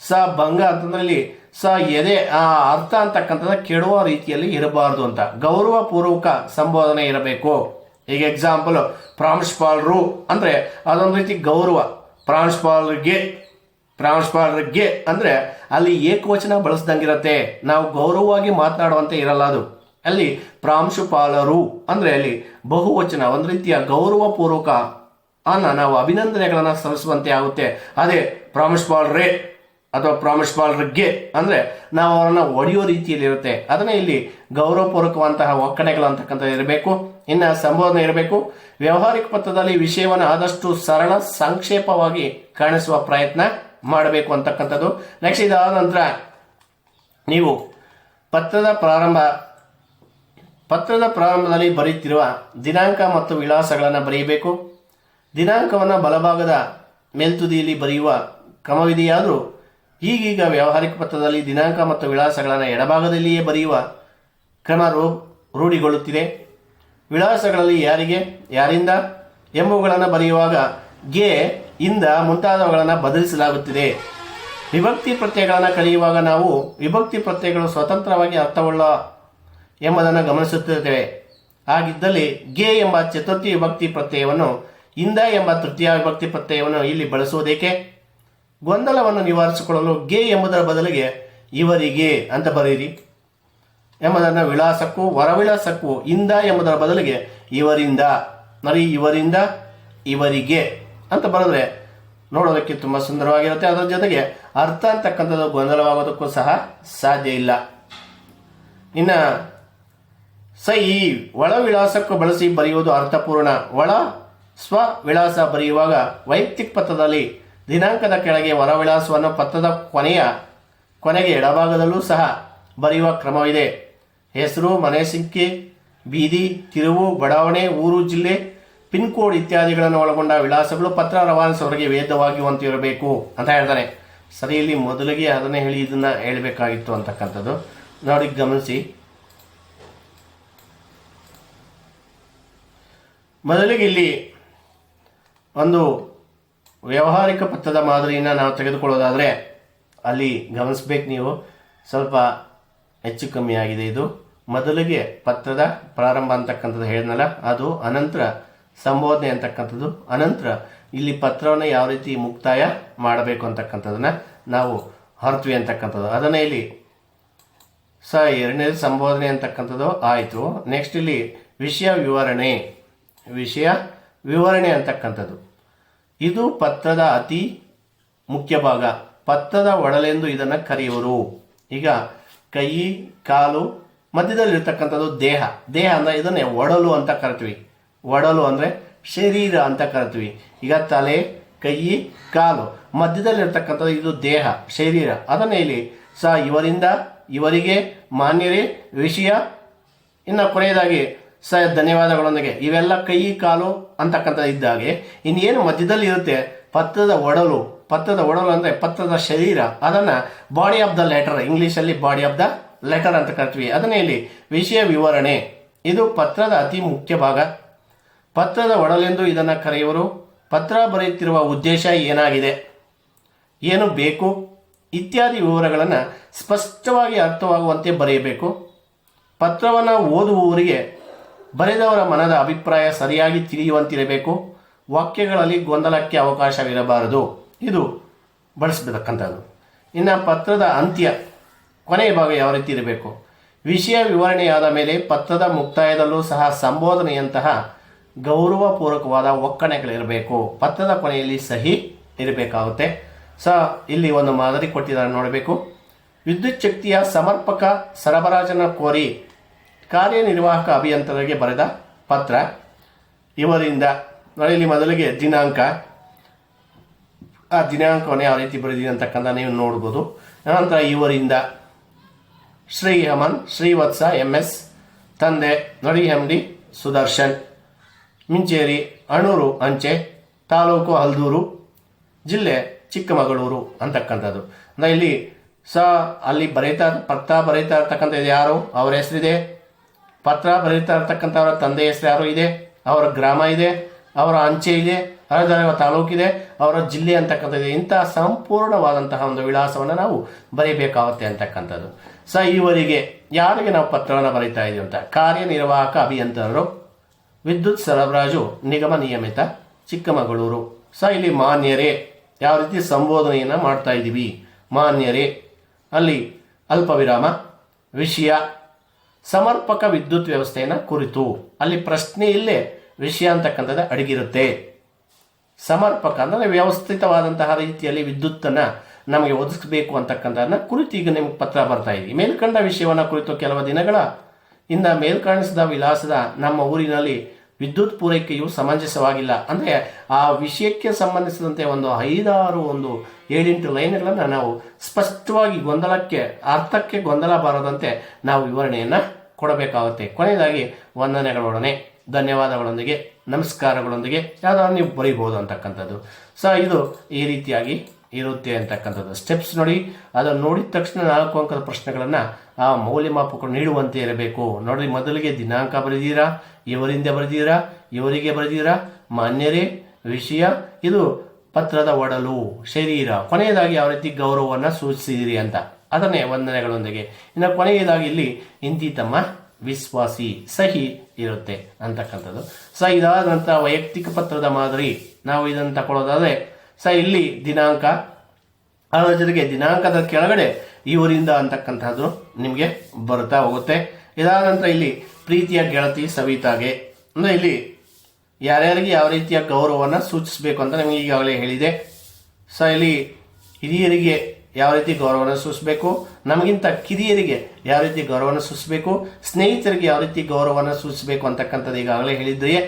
ಸ ಭಂಗ ಅಂತಂದ್ರಲ್ಲಿ ಸ ಎದೆ, ಆ ಅರ್ಥ ಅಂತಕ್ಕಂಥದ್ದು ಕೆಡುವ ರೀತಿಯಲ್ಲಿ ಇರಬಾರ್ದು ಅಂತ. ಗೌರವಪೂರ್ವಕ ಸಂಬೋಧನೆ ಇರಬೇಕು. ಈಗ ಎಕ್ಸಾಂಪಲ್ ಪ್ರಾಂಶುಪಾಲರು ಅಂದರೆ ಅದೊಂದು ರೀತಿ ಗೌರವ. ಪ್ರಾಂಶುಪಾಲರಿಗೆ ಪ್ರಾಂಶುಪಾಲರಿಗೆ ಅಂದರೆ ಅಲ್ಲಿ ಏಕವಚನ ಬಳಸ್ದಂಗಿರತ್ತೆ. ನಾವು ಗೌರವವಾಗಿ ಮಾತನಾಡುವಂತೆ ಇರಲ್ಲ ಅದು. ಅಲ್ಲಿ ಪ್ರಾಂಶುಪಾಲರು ಅಂದರೆ ಅಲ್ಲಿ ಬಹುವಚನ, ಒಂದು ರೀತಿಯ ಗೌರವಪೂರ್ವಕ ಅನ್ನ ನಾವು ಅಭಿನಂದನೆಗಳನ್ನು ಸಲ್ಲಿಸುವಂತೆ ಆಗುತ್ತೆ. ಅದೇ ಪ್ರಾಂಶುಪಾಲರೇ ಅಥವಾ ಪ್ರಾಂಶುಪಾಲರಿಗೆ ಅಂದರೆ ನಾವು ಅವರನ್ನು ಒಡೆಯೋ ರೀತಿಯಲ್ಲಿ ಇರುತ್ತೆ. ಅದನ್ನೇ ಇಲ್ಲಿ ಗೌರವಪೂರ್ವಕವಂತಹ ಒಕ್ಕಣೆಗಳು ಅಂತಕ್ಕಂಥದ್ದು ಇರಬೇಕು. ಇನ್ನು ಸಂಬೋಧನೆ ಇರಬೇಕು. ವ್ಯವಹಾರಿಕ ಪತ್ರದಲ್ಲಿ ವಿಷಯವನ್ನು ಆದಷ್ಟು ಸರಳ, ಸಂಕ್ಷೇಪವಾಗಿ ಕಾಣಿಸುವ ಪ್ರಯತ್ನ. ಮಾಡಬೇಕು ಅಂತಕ್ಕಂಥದ್ದು. ನೆಕ್ಸ್ಟ್ ಇದಾದ ನಂತರ ನೀವು ಪತ್ರದ ಪ್ರಾರಂಭ, ಪತ್ರದ ಪ್ರಾರಂಭದಲ್ಲಿ ಬರೆಯುತ್ತಿರುವ ದಿನಾಂಕ ಮತ್ತು ವಿಳಾಸಗಳನ್ನು ಬರೆಯಬೇಕು. ದಿನಾಂಕವನ್ನು ಬಲಭಾಗದ ಮೇಲ್ತುದಿಯಲ್ಲಿ ಬರೆಯುವ ಕ್ರಮವಿದೆಯಾದರೂ ಈಗೀಗ ವ್ಯಾವಹಾರಿಕ ಪತ್ರದಲ್ಲಿ ದಿನಾಂಕ ಮತ್ತು ವಿಳಾಸಗಳನ್ನು ಎಡಭಾಗದಲ್ಲಿಯೇ ಬರೆಯುವ ಕ್ರಮ ರೂ, ರೂಢಿಗೊಳ್ಳುತ್ತಿದೆ. ವಿಳಾಸಗಳಲ್ಲಿ ಯಾರಿಗೆ, ಯಾರಿಂದ ಎಂಬುವುಗಳನ್ನು ಬರೆಯುವಾಗ ಗೆ ಇಂದ ಮುಂತಾದವುಗಳನ್ನು ಬದಲಿಸಲಾಗುತ್ತಿದೆ. ವಿಭಕ್ತಿ ಪ್ರತ್ಯಯಗಳನ್ನು ಕಲಿಯುವಾಗ ನಾವು ವಿಭಕ್ತಿ ಪ್ರತ್ಯಯಗಳು ಸ್ವತಂತ್ರವಾಗಿ ಅರ್ಥವುಳ್ಳ ಎಂಬುದನ್ನು ಗಮನಿಸುತ್ತಿದ್ದೇವೆ ಹಾಗಿದ್ದಲ್ಲಿ ಗೆ ಎಂಬ ಚತುರ್ಥಿ ವಿಭಕ್ತಿ ಪ್ರತ್ಯಯವನ್ನು ಇಂದ ಎಂಬ ತೃತೀಯ ವಿಭಕ್ತಿ ಪ್ರತ್ಯಯವನ್ನು ಇಲ್ಲಿ ಬಳಸುವುದೇಕೆ? ಗೊಂದಲವನ್ನು ನಿವಾರಿಸಿಕೊಳ್ಳಲು ಗೆ ಎಂಬುದರ ಬದಲಿಗೆ ಇವರಿಗೆ ಅಂತ ಬರೆಯಿರಿ. ಎಂಬುದನ್ನು ವಿಳಾಸಕ್ಕೂ ಹೊರವಿಳಾಸಕ್ಕೂ ಇಂದ ಎಂಬುದರ ಬದಲಿಗೆ ಇವರಿಂದ. ನರಿ ಇವರಿಂದ, ಇವರಿಗೆ. ಅಂತ ಬರೆದ್ರೆ ನೋಡೋದಕ್ಕೆ ತುಂಬ ಸುಂದರವಾಗಿರುತ್ತೆ. ಅದರ ಜೊತೆಗೆ ಅರ್ಥ ಅಂತಕ್ಕಂಥದ್ದು ಗೊಂದಲವಾಗೋದಕ್ಕೂ ಸಹ ಸಾಧ್ಯ ಇಲ್ಲ. ಇನ್ನು ಸೈ ಒಳ ವಿಳಾಸಕ್ಕೂ ಬಳಸಿ ಬರೆಯುವುದು ಅರ್ಥಪೂರ್ಣ. ಒಳ ಸ್ವ ವಿಳಾಸ ಬರೆಯುವಾಗ ವೈಯಕ್ತಿಕ ಪತ್ರದಲ್ಲಿ ದಿನಾಂಕದ ಕೆಳಗೆ ಹೊರ ವಿಳಾಸವನ್ನು ಪತ್ರದ ಕೊನೆಯ ಕೊನೆಗೆ ಎಡಭಾಗದಲ್ಲೂ ಸಹ ಬರೆಯುವ ಕ್ರಮವಿದೆ. ಹೆಸರು, ಮನೆ ಸಂಖ್ಯೆ, ಬೀದಿ, ತಿರುವು, ಬಡಾವಣೆ, ಊರು, ಜಿಲ್ಲೆ ಪಿನ್ ಕೋಡ್ ಇತ್ಯಾದಿಗಳನ್ನು ಒಳಗೊಂಡ ವಿಳಾಸಗಳು ಪತ್ರ ರವಾನಿಸುವವರಿಗೆ ವೇದವಾಗಿರುವಂತಿರಬೇಕು ಅಂತ ಹೇಳ್ತಾರೆ ಸರಿ, ಇಲ್ಲಿ ಮೊದಲಿಗೆ ಅದನ್ನೇ ಹೇಳಿ, ಇದನ್ನ ಹೇಳಬೇಕಾಗಿತ್ತು ಅಂತಕ್ಕಂಥದ್ದು. ನೋಡಿ, ಗಮನಿಸಿ. ಮೊದಲಿಗೆ ಇಲ್ಲಿ ಒಂದು ವ್ಯಾವಹಾರಿಕ ಪತ್ರದ ಮಾದರಿಯನ್ನು ನಾವು ತೆಗೆದುಕೊಳ್ಳೋದಾದರೆ, ಅಲ್ಲಿ ಗಮನಿಸ್ಬೇಕು ನೀವು. ಸ್ವಲ್ಪ ಹೆಚ್ಚು ಕಮ್ಮಿ ಆಗಿದೆ ಇದು. ಮೊದಲಿಗೆ ಪತ್ರದ ಪ್ರಾರಂಭ ಅಂತಕ್ಕಂಥದ್ದು ಹೇಳಿದ್ನಲ್ಲ, ಅದು ಅನಂತರ ಸಂಬೋಧನೆ ಅಂತಕ್ಕಂಥದ್ದು. ಅನಂತರ ಇಲ್ಲಿ ಪತ್ರವನ್ನು ಯಾವ ರೀತಿ ಮುಕ್ತಾಯ ಮಾಡಬೇಕು ಅಂತಕ್ಕಂಥದ್ದನ್ನ ನಾವು ಹೊರತ್ವಿ ಅಂತಕ್ಕಂಥದ್ದು. ಅದನ್ನೇ ಇಲ್ಲಿ ಸ ಎರಡನೇದು ಸಂಬೋಧನೆ ಅಂತಕ್ಕಂಥದ್ದು ಆಯಿತು. ನೆಕ್ಸ್ಟ್ ಇಲ್ಲಿ ವಿಷಯ ವಿವರಣೆ. ವಿಷಯ ವಿವರಣೆ ಅಂತಕ್ಕಂಥದ್ದು. ಇದು ಪತ್ರದ ಅತಿ ಮುಖ್ಯ ಭಾಗ. ಪತ್ರದ ಒಡಲೆಂದು ಇದನ್ನು ಕರೆಯುವರು. ಈಗ ಕೈ, ಕಾಲು ಮಧ್ಯದಲ್ಲಿರ್ತಕ್ಕಂಥದ್ದು ದೇಹ. ದೇಹ ಅಂದರೆ ಇದನ್ನೇ ಒಡಲು ಅಂತ ಕರಿತೀವಿ. ಒಡಲು ಅಂದರೆ ಶರೀರ ಅಂತ ಕರಿತೀವಿ ಈಗ ತಲೆ, ಕೈ, ಕಾಲು. ಮಧ್ಯದಲ್ಲಿರ್ತಕ್ಕಂಥದ್ದು ಇದು ದೇಹ, ಶರೀರ. ಅದನ್ನೇ ಇಲ್ಲಿ ಸ ಇವರಿಂದ ಇವರಿಗೆ ಮಾನ್ಯರೇ ವಿಷಯ. ಇನ್ನು ಕೊನೆಯದಾಗಿ ಸ ಧನ್ಯವಾದಗಳೊಂದಿಗೆ. ಇವೆಲ್ಲ ಕೈ, ಕಾಲು ಅಂತಕ್ಕಂಥದ್ದು ಇದ್ದಾಗೆ ಇನ್ನೇನು ಮಧ್ಯದಲ್ಲಿ ಇರುತ್ತೆ? ಪತ್ರದ ಒಡಲು. ಪತ್ರದ ಒಡಲು ಅಂದರೆ ಪತ್ರದ ಶರೀರ. ಅದನ್ನು ಬಾಡಿ ಆಫ್ ದ ಲೆಟರ್ ಇಂಗ್ಲೀಷಲ್ಲಿ ಬಾಡಿ ಆಫ್ ದ ಲೆಟರ್ ಅಂತ ಕರಿತೀವಿ ಅದನ್ನೇ ಇಲ್ಲಿ ವಿಷಯ ವಿವರಣೆ. ಇದು ಪತ್ರದ ಅತಿ ಮುಖ್ಯ ಭಾಗ. ಪತ್ರದ ಒಡಲೆಂದು ಇದನ್ನು ಕರೆಯುವರು. ಪತ್ರ ಬರೆಯುತ್ತಿರುವ ಉದ್ದೇಶ ಏನಾಗಿದೆ? ಏನು ಬೇಕು? ಇತ್ಯಾದಿ ವಿವರಗಳನ್ನು ಸ್ಪಷ್ಟವಾಗಿ ಅರ್ಥವಾಗುವಂತೆ ಬರೆಯಬೇಕು. ಪತ್ರವನ್ನು ಓದುವವರಿಗೆ ಬರೆದವರ ಮನದ ಅಭಿಪ್ರಾಯ ಸರಿಯಾಗಿ ತಿಳಿಯುವಂತಿರಬೇಕು. ವಾಕ್ಯಗಳಲ್ಲಿ ಗೊಂದಲಕ್ಕೆ ಅವಕಾಶವಿರಬಾರದು. ಇದು ಬಳಸಬೇಕಂಥದ್ದು ಇನ್ನು ಪತ್ರದ ಅಂತ್ಯ ಕೊನೆಯ ಭಾಗ ಯಾವ ರೀತಿ ಇರಬೇಕು? ವಿಷಯ ವಿವರಣೆಯಾದ ಮೇಲೆ ಪತ್ರದ ಮುಕ್ತಾಯದಲ್ಲೂ ಸಹ ಸಂಬೋಧನೆಯಂತಹ ಗೌರವಪೂರ್ವಕವಾದ ಒಕ್ಕಣೆಗಳಿರಬೇಕು. ಪತ್ರದ ಕೊನೆಯಲ್ಲಿ ಸಹಿ ಇರಬೇಕಾಗುತ್ತೆ. ಸ, ಇಲ್ಲಿ ಒಂದು ಮಾದರಿ ಕೊಟ್ಟಿದ್ದಾರೆ ನೋಡಬೇಕು. ವಿದ್ಯುತ್ ಶಕ್ತಿಯ ಸಮರ್ಪಕ ಸರಬರಾಜನ ಕೋರಿ ಕಾರ್ಯನಿರ್ವಾಹಕ ಅಭಿಯಂತರರಿಗೆ ಬರೆದ ಪತ್ರ. ಇವರಿಂದ ಇಲ್ಲಿ ಮೊದಲಿಗೆ ದಿನಾಂಕ. ಆ ದಿನಾಂಕವನ್ನು ಯಾವ ರೀತಿ ಬರೆದಿದೆ ಅಂತಕ್ಕಂಥ ನೀವು ನೋಡ್ಬೋದು. ನಂತರ ಇವರಿಂದ ಶ್ರೀ ಹಮನ್ ಶ್ರೀವತ್ಸ, ಎಂ ಎಸ್, ತಂದೆ, ನೋಡಿ, ಎಂ ಡಿ, ಸುದರ್ಶನ್. ಮಿಂಚೇರಿ, ಅಣೂರು, ಅಂಚೆ, ತಾಲೂಕು ಹಲ್ದೂರು, ಜಿಲ್ಲೆ ಚಿಕ್ಕಮಗಳೂರು ಅಂತಕ್ಕಂಥದ್ದು. ಅಂದರೆ ಇಲ್ಲಿ ಸ ಅಲ್ಲಿ ಬರೀತಾ ಪತ್ರ ಬರೀತಾ ಇರ್ತಕ್ಕಂಥದ್ದು ಯಾರು? ಅವರ ಹೆಸರಿದೆ. ಪತ್ರ ಬರೀತಾ ಇರ್ತಕ್ಕಂಥವರ ತಂದೆ ಹೆಸರು ಯಾರು ಇದೆ? ಅವರ ಗ್ರಾಮ ಇದೆ. ಅವರ ಅಂಚೆ ಇದೆ. ಅದರ ತಾಲೂಕಿದೆ ಅವರ ಜಿಲ್ಲೆ ಅಂತಕ್ಕಂಥದ್ದು ಇಂಥ ಸಂಪೂರ್ಣವಾದಂತಹ ಒಂದು ವಿಳಾಸವನ್ನು ನಾವು ಬರೀಬೇಕಾಗುತ್ತೆ ಅಂತಕ್ಕಂಥದ್ದು. ಸ ಇವರಿಗೆ ಯಾರಿಗೆ ನಾವು ಪತ್ರವನ್ನು ಬರೀತಾ ಇದ್ದೀವಿ ಅಂತ? ಕಾರ್ಯನಿರ್ವಾಹಕ ಅಭಿಯಂತರರು. ವಿದ್ಯುತ್ ಸರಬರಾಜು ನಿಗಮ ನಿಯಮಿತ, ಚಿಕ್ಕಮಗಳೂರು. ಸ ಇಲ್ಲಿ ಮಾನ್ಯರೇ. ಯಾವ ರೀತಿ ಸಂಬೋಧನೆಯನ್ನು ಮಾಡ್ತಾ ಇದ್ದೀವಿ? ಮಾನ್ಯರೇ. ಅಲ್ಲಿ ಅಲ್ಪ ವಿರಾಮ ವಿಷಯ, ಸಮರ್ಪಕ ವಿದ್ಯುತ್ ವ್ಯವಸ್ಥೆಯನ್ನು ಕುರಿತು. ಅಲ್ಲಿ ಪ್ರಶ್ನೆ ಇಲ್ಲೇ ವಿಷಯ ಅಂತಕ್ಕಂಥದ್ದು ಅಡಗಿರುತ್ತೆ. ಸಮರ್ಪಕ ಅಂದರೆ ವ್ಯವಸ್ಥಿತವಾದಂತಹ ರೀತಿಯಲ್ಲಿ ವಿದ್ಯುತ್ತನ್ನು ನಮಗೆ ಒದಗಿಸಬೇಕು ಅಂತಕ್ಕಂಥದ್ದನ್ನ ಕುರಿತು ಈಗ ನಿಮ್ಗೆ ಪತ್ರ ಬರ್ತಾ ಇದೆ. ಮೇಲ್ಕಂಡ ವಿಷಯವನ್ನು ಕುರಿತು ಕೆಲವು ದಿನಗಳ ಇಂದ ಮೇಲ್ಕಾಣಿಸಿದ ವಿಳಾಸದ ನಮ್ಮ ಊರಿನಲ್ಲಿ ವಿದ್ಯುತ್ ಪೂರೈಕೆಯು ಸಮಂಜಸವಾಗಿಲ್ಲ. ಅಂದರೆ ಆ ವಿಷಯಕ್ಕೆ ಸಂಬಂಧಿಸಿದಂತೆ ಒಂದು ಐದಾರು ಒಂದು ಏಳೆಂಟು ಲೈನ್ಗಳನ್ನು ನಾವು ಸ್ಪಷ್ಟವಾಗಿ ಗೊಂದಲಕ್ಕೆ, ಅರ್ಥಕ್ಕೆ ಗೊಂದಲ ಬಾರದಂತೆ ನಾವು ವಿವರಣೆಯನ್ನು ಕೊಡಬೇಕಾಗುತ್ತೆ. ಕೊನೆಯದಾಗಿ ವಂದನೆಗಳೊಡನೆ. ಧನ್ಯವಾದಗಳೊಂದಿಗೆ, ನಮಸ್ಕಾರಗಳೊಂದಿಗೆ, ಯಾವುದಾದ್ರೂ ನೀವು ಬರೀಬಹುದು ಅಂತಕ್ಕಂಥದ್ದು. ಸೊ ಇದು ಈ ರೀತಿಯಾಗಿ ಇರುತ್ತೆ ಅಂತಕ್ಕಂಥದ್ದು. ಸ್ಟೆಪ್ಸ್ ನೋಡಿ, ಅದನ್ನು ನೋಡಿದ ತಕ್ಷಣ ನಾಲ್ಕು ಅಂಕದ ಪ್ರಶ್ನೆಗಳನ್ನು ಆ ಮೌಲ್ಯಮಾಪಕರು ನೀಡುವಂತೆ ಇರಬೇಕು. ನೋಡಿ, ಮೊದಲಿಗೆ ದಿನಾಂಕ ಬರೆದೀರಾ, ಇವರಿಂದ ಬರೆದೀರಾ, ಇವರಿಗೆ ಬರೆದೀರಾ, ಮಾನ್ಯರೇ, ವಿಷಯ, ಇದು ಪತ್ರದ ಒಡಲು, ಶರೀರ. ಕೊನೆಯದಾಗಿ ಯಾವ ರೀತಿ ಗೌರವವನ್ನು ಸೂಚಿಸಿದಿರಿ ಅಂತ. ಅದನ್ನೇ ವಂದನೆಗಳೊಂದಿಗೆ. ಇನ್ನು ಕೊನೆಯದಾಗಿ ಇಲ್ಲಿ ಇಂತಿ ತಮ್ಮ ವಿಶ್ವಾಸಿ, ಸಹಿ ಇರುತ್ತೆ ಅಂತಕ್ಕಂಥದ್ದು. ಸ ಇದಾದಂಥ ವೈಯಕ್ತಿಕ ಪತ್ರದ ಮಾದರಿ. ನಾವು ಇದನ್ನು ತಗೊಳ್ಳೋದಾದ್ರೆ ಸ ಇಲ್ಲಿ ದಿನಾಂಕ. ಅದರ ಜೊತೆಗೆ ದಿನಾಂಕದ ಕೆಳಗಡೆ ಇವರಿಂದ ಅಂತಕ್ಕಂಥದ್ದು ನಿಮಗೆ ಬರುತ್ತಾ ಹೋಗುತ್ತೆ. ಇದಾದ ನಂತರ ಇಲ್ಲಿ ಪ್ರೀತಿಯ ಗೆಳತಿ ಸವಿತಾಗೆ. ಅಂದರೆ ಇಲ್ಲಿ ಯಾರ್ಯಾರಿಗೆ ಯಾವ ರೀತಿಯ ಗೌರವವನ್ನು ಸೂಚಿಸಬೇಕು ಅಂತ ನಿಮಗೆ ಈಗಾಗಲೇ ಹೇಳಿದೆ. ಸೊ ಇಲ್ಲಿ ಹಿರಿಯರಿಗೆ ಯಾವ ರೀತಿ ಗೌರವವನ್ನು ಸೂಚಿಸಬೇಕು, ನಮಗಿಂತ ಕಿರಿಯರಿಗೆ ಯಾವ ರೀತಿ ಗೌರವವನ್ನು ಸೂಚಿಸಬೇಕು, ಸ್ನೇಹಿತರಿಗೆ ಯಾವ ರೀತಿ ಗೌರವವನ್ನು ಸೂಚಿಸಬೇಕು ಅಂತಕ್ಕಂಥದ್ದು ಈಗಾಗಲೇ ಹೇಳಿದ್ದೆಯೇ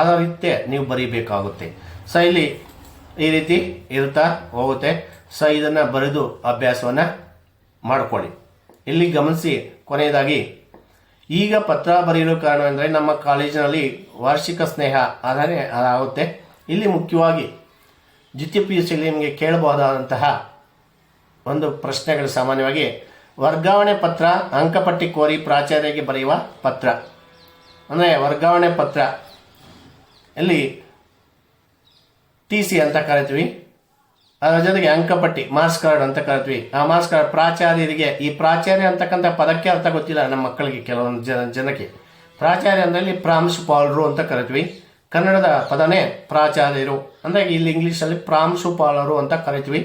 ಆ ರೀತಿ ನೀವು ಬರೀಬೇಕಾಗುತ್ತೆ. ಸೊ ಇಲ್ಲಿ ಈ ರೀತಿ ಇರುತ್ತಾ ಹೋಗುತ್ತೆ. ಸೊ ಇದನ್ನು ಬರೆದು ಅಭ್ಯಾಸವನ್ನು ಮಾಡಿಕೊಳ್ಳಿ. ಇಲ್ಲಿ ಗಮನಿಸಿ ಕೊನೆಯದಾಗಿ, ಈಗ ಪತ್ರ ಬರೆಯಲು ಕಾರಣ ಅಂದರೆ ನಮ್ಮ ಕಾಲೇಜಿನಲ್ಲಿ ವಾರ್ಷಿಕ ಸ್ನೇಹ ಆದರೆ ಅದಾಗುತ್ತೆ ಇಲ್ಲಿ ಮುಖ್ಯವಾಗಿ ದ್ವಿತೀಯ ಪಿ ಯು ಸಿಯಲ್ಲಿ ನಿಮಗೆ ಕೇಳಬಹುದಾದಂತಹ ಒಂದು ಪ್ರಶ್ನೆಗಳು ಸಾಮಾನ್ಯವಾಗಿ, ವರ್ಗಾವಣೆ ಪತ್ರ, ಅಂಕಪಟ್ಟಿ ಕೋರಿ ಪ್ರಾಚಾರ್ಯಗೆ ಬರೆಯುವ ಪತ್ರ. ಅಂದರೆ ವರ್ಗಾವಣೆ ಪತ್ರ. ಇಲ್ಲಿ ಟಿ ಸಿ ಅಂತ ಕರಿತೀವಿ. ಅದರ ಜೊತೆಗೆ ಅಂಕಪಟ್ಟಿ ಮಾರ್ಕ್ಸ್ ಕಾರ್ಡ್ ಅಂತ ಕರಿತೀವಿ. ಆ ಮಾರ್ಕ್ಸ್ ಕಾರ್ಡ್ ಪ್ರಾಚಾರ್ಯರಿಗೆ, ಈ ಪ್ರಾಚಾರ್ಯ ಅಂತಕ್ಕಂಥ ಪದಕ್ಕೆ ಅರ್ಥ ಗೊತ್ತಿಲ್ಲ ನಮ್ಮ ಮಕ್ಕಳಿಗೆ ಕೆಲವೊಂದು ಜನ, ಜನಕ್ಕೆ. ಪ್ರಾಚಾರ್ಯ ಅಂದರೆ ಪ್ರಾಂಶುಪಾಲರು ಅಂತ ಕರಿತೀವಿ. ಕನ್ನಡದ ಪದನೇ ಪ್ರಾಚಾರ್ಯರು. ಅಂದರೆ ಇಲ್ಲಿ ಇಂಗ್ಲೀಷಲ್ಲಿ ಪ್ರಾಂಶುಪಾಲರು ಅಂತ ಕರಿತೀವಿ.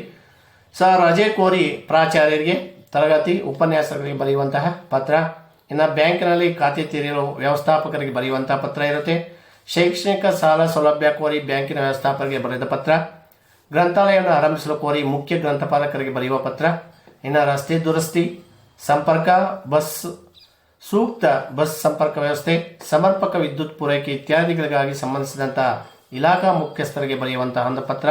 ಸ ರಜೆ ಕೋರಿ ಪ್ರಾಚಾರ್ಯರಿಗೆ ತರಗತಿ ಉಪನ್ಯಾಸಕರಿಗೆ ಬರೆಯುವಂತಹ ಪತ್ರ. ಇನ್ನು ಬ್ಯಾಂಕಿನಲ್ಲಿ ಖಾತೆ ತೆರೆಯಲು ವ್ಯವಸ್ಥಾಪಕರಿಗೆ ಬರೆಯುವಂತಹ ಪತ್ರ ಇರುತ್ತೆ. ಶೈಕ್ಷಣಿಕ ಸಾಲ ಸೌಲಭ್ಯ ಕೋರಿ ಬ್ಯಾಂಕಿನ ವ್ಯವಸ್ಥಾಪಕರಿಗೆ ಬರೆದ ಪತ್ರ, ಗ್ರಂಥಾಲಯವನ್ನು ಆರಂಭಿಸಲು ಕೋರಿ ಮುಖ್ಯ ಗ್ರಂಥಪಾಲಕರಿಗೆ ಬರೆಯುವ ಪತ್ರ, ಇನ್ನು ರಸ್ತೆ ದುರಸ್ತಿ, ಸಂಪರ್ಕ, ಬಸ್, ಸೂಕ್ತ ಬಸ್ ಸಂಪರ್ಕ ವ್ಯವಸ್ಥೆ, ಸಮರ್ಪಕ ವಿದ್ಯುತ್ ಪೂರೈಕೆ ಇತ್ಯಾದಿಗಳಿಗಾಗಿ ಸಂಬಂಧಿಸಿದಂತಹ ಇಲಾಖಾ ಮುಖ್ಯಸ್ಥರಿಗೆ ಬರೆಯುವಂತಹ ಒಂದು ಪತ್ರ,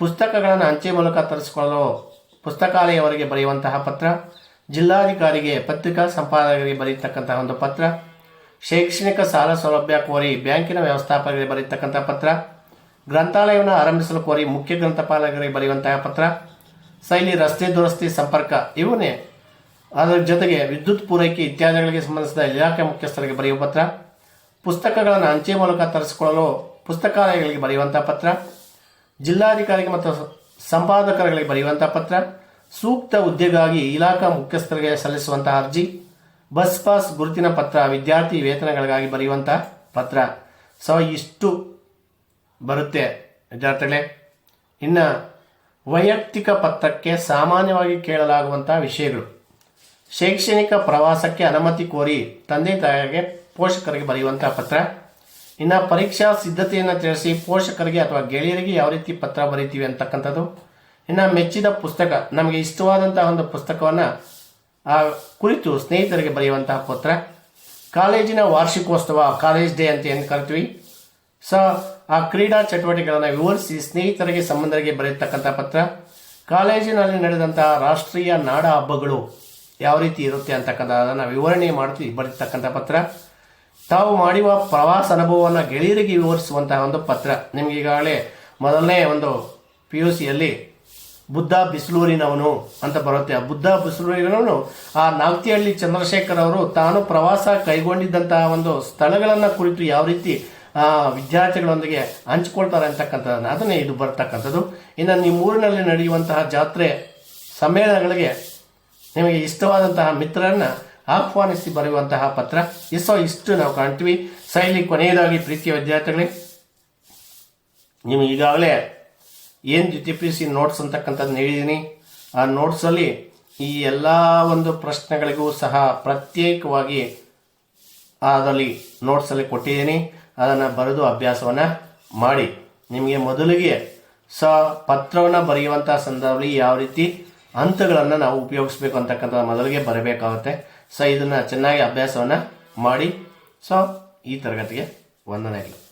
ಪುಸ್ತಕಗಳನ್ನು ಅಂಚೆ ಮೂಲಕ ತರಿಸಿಕೊಳ್ಳಲು ಪುಸ್ತಕಾಲಯವರಿಗೆ ಬರೆಯುವಂತಹ ಪತ್ರ, ಜಿಲ್ಲಾಧಿಕಾರಿಗೆ, ಪತ್ರಿಕಾ ಸಂಪಾದಕರಿಗೆ ಬರೆಯತಕ್ಕಂತಹ ಒಂದು ಪತ್ರ ಶೈಕ್ಷಣಿಕ ಸಾಲ ಸೌಲಭ್ಯ ಕೋರಿ ಬ್ಯಾಂಕಿನ ವ್ಯವಸ್ಥಾಪಕರಿಗೆ ಬರೆಯತಕ್ಕಂತಹ ಪತ್ರ, ಗ್ರಂಥಾಲಯವನ್ನು ಆರಂಭಿಸಲು ಕೋರಿ ಮುಖ್ಯ ಗ್ರಂಥಪಾಲಕರಿಗೆ ಬರೆಯುವಂತಹ ಪತ್ರ, ಶೈಲಿ, ರಸ್ತೆ ದುರಸ್ತಿ, ಸಂಪರ್ಕ ಇವನ್ನೇ ಅದರ ಜೊತೆಗೆ ವಿದ್ಯುತ್ ಪೂರೈಕೆ ಇತ್ಯಾದಿಗಳಿಗೆ ಸಂಬಂಧಿಸಿದ ಇಲಾಖೆ ಮುಖ್ಯಸ್ಥರಿಗೆ ಬರೆಯುವ ಪತ್ರ, ಪುಸ್ತಕಗಳನ್ನು ಅಂಚೆ ಮೂಲಕ ತರಿಸಿಕೊಳ್ಳಲು ಪುಸ್ತಕಾಲಯಗಳಿಗೆ ಬರೆಯುವಂತಹ ಪತ್ರ, ಜಿಲ್ಲಾಧಿಕಾರಿಗೆ ಮತ್ತು ಸಂಪಾದಕರುಗಳಿಗೆ ಬರೆಯುವಂತಹ ಪತ್ರ, ಸೂಕ್ತ ಹುದ್ದೆಗಾಗಿ ಇಲಾಖಾ ಮುಖ್ಯಸ್ಥರಿಗೆ ಸಲ್ಲಿಸುವಂತಹ ಅರ್ಜಿ ಬಸ್ ಪಾಸ್ ಗುರುತಿನ ಪತ್ರ, ವಿದ್ಯಾರ್ಥಿ ವೇತನಗಳಿಗಾಗಿ ಬರೆಯುವಂತಹ ಪತ್ರ. ಸೊ ಇಷ್ಟು ಬರುತ್ತೆ. ವಿದ್ಯಾರ್ಥಿಗಳೇ, ಇನ್ನು ವೈಯಕ್ತಿಕ ಪತ್ರಕ್ಕೆ ಸಾಮಾನ್ಯವಾಗಿ ಕೇಳಲಾಗುವಂತಹ ವಿಷಯಗಳು. ಶೈಕ್ಷಣಿಕ ಪ್ರವಾಸಕ್ಕೆ ಅನುಮತಿ ಕೋರಿ ತಂದೆ ತಾಯಿಗೆ ಪೋಷಕರಿಗೆ ಬರೆಯುವಂತಹ ಪತ್ರ. ಇನ್ನು ಪರೀಕ್ಷಾ ಸಿದ್ಧತೆಯನ್ನು ತಿಳಿಸಿ ಪೋಷಕರಿಗೆ ಅಥವಾ ಗೆಳೆಯರಿಗೆ ಯಾವ ರೀತಿ ಪತ್ರ ಬರೀತೀವಿ ಅಂತಕ್ಕಂಥದ್ದು. ಇನ್ನು ಮೆಚ್ಚಿದ ಪುಸ್ತಕ, ನಮಗೆ ಇಷ್ಟವಾದಂತಹ ಒಂದು ಪುಸ್ತಕವನ್ನು ಆ ಕುರಿತು ಸ್ನೇಹಿತರಿಗೆ ಬರೆಯುವಂತಹ ಪತ್ರ, ಕಾಲೇಜಿನ ವಾರ್ಷಿಕೋತ್ಸವ, ಕಾಲೇಜ್ ಡೇ ಅಂತ ಏನು ಕರಿತೀವಿ? ಸೊ, ಆ ಕ್ರೀಡಾ ಚಟುವಟಿಕೆಗಳನ್ನು ವಿವರಿಸಿ ಸ್ನೇಹಿತರಿಗೆ, ಸಂಬಂಧರಿಗೆ ಬರೆಯತಕ್ಕಂಥ ಪತ್ರ, ಕಾಲೇಜಿನಲ್ಲಿ ನಡೆದಂತಹ ರಾಷ್ಟ್ರೀಯ ನಾಡ ಹಬ್ಬಗಳು ಯಾವ ರೀತಿ ಇರುತ್ತೆ ಅಂತಕ್ಕಂಥದ್ದನ್ನು ವಿವರಣೆ ಮಾಡ್ತೀವಿ ಬರೀತಕ್ಕಂಥ ಪತ್ರ. ತಾವು ಮಾಡುವ ಪ್ರವಾಸ ಅನುಭವವನ್ನು ಗೆಳೆಯರಿಗೆ ವಿವರಿಸುವಂತಹ ಒಂದು ಪತ್ರ. ನಿಮ್ಗೆ ಈಗಾಗಲೇ ಮೊದಲನೇ ಒಂದು ಪಿ ಯು ಸಿಯಲ್ಲಿ ಬುದ್ಧ ಬಿಸಿಲೂರಿನವನು ಅಂತ ಬರುತ್ತೆ. ಆ ಬುದ್ಧ ಬಿಸಿಲೂರಿನವನು ಆ ನಾಲ್ತಿಹಳ್ಳಿ ಚಂದ್ರಶೇಖರ್ ಅವರು ತಾನು ಪ್ರವಾಸ ಕೈಗೊಂಡಿದ್ದಂತಹ ಒಂದು ಸ್ಥಳಗಳನ್ನು ಕುರಿತು ಯಾವ ರೀತಿ ವಿದ್ಯಾರ್ಥಿಗಳೊಂದಿಗೆ ಹಂಚ್ಕೊಳ್ತಾರೆ ಅಂತಕ್ಕಂಥದ್ದನ್ನು, ಅದನ್ನೇ ಇದು ಬರ್ತಕ್ಕಂಥದ್ದು. ಇನ್ನು ನಿಮ್ಮ ಊರಿನಲ್ಲಿ ನಡೆಯುವಂತಹ ಜಾತ್ರೆ ಸಮ್ಮೇಳನಗಳಿಗೆ ನಿಮಗೆ ಇಷ್ಟವಾದಂತಹ ಮಿತ್ರರನ್ನ ಆಹ್ವಾನಿಸಿ ಬರೆಯುವಂತಹ ಪತ್ರ. ಇಸೋ ಇಷ್ಟು ನಾವು ಕಾಣ್ತೀವಿ. ಶೈಲಿ ಕೊನೆಯದಾಗಿ ಪ್ರೀತಿಯ ವಿದ್ಯಾರ್ಥಿಗಳೇ, ನಿಮಗೆ ಈಗಾಗಲೇ ಏನು ಟಿ ಪಿ ಸಿ ನೋಟ್ಸ್ ಅಂತಕ್ಕಂಥದ್ದು ನೀಡಿದ್ದೀನಿ ಆ ನೋಟ್ಸಲ್ಲಿ ಈ ಎಲ್ಲ ಒಂದು ಪ್ರಶ್ನೆಗಳಿಗೂ ಸಹ ಪ್ರತ್ಯೇಕವಾಗಿ ಅದರಲ್ಲಿ ನೋಟ್ಸಲ್ಲಿ ಕೊಟ್ಟಿದ್ದೀನಿ. ಅದನ್ನು ಬರೆದು ಅಭ್ಯಾಸವನ್ನು ಮಾಡಿ. ನಿಮಗೆ ಮೊದಲಿಗೆ ಸ ಪತ್ರವನ್ನು ಬರೆಯುವಂಥ ಸಂದರ್ಭದಲ್ಲಿ ಯಾವ ರೀತಿ ಹಂತಗಳನ್ನು ನಾವು ಉಪಯೋಗಿಸ್ಬೇಕು ಅಂತಕ್ಕಂಥ ಮೊದಲಿಗೆ ಬರಬೇಕಾಗುತ್ತೆ. ಸೊ ಇದನ್ನು ಚೆನ್ನಾಗಿ ಅಭ್ಯಾಸವನ್ನು ಮಾಡಿ. ಸೊ ಈ ತರಗತಿಗೆ ವಂದನೆಗಳು.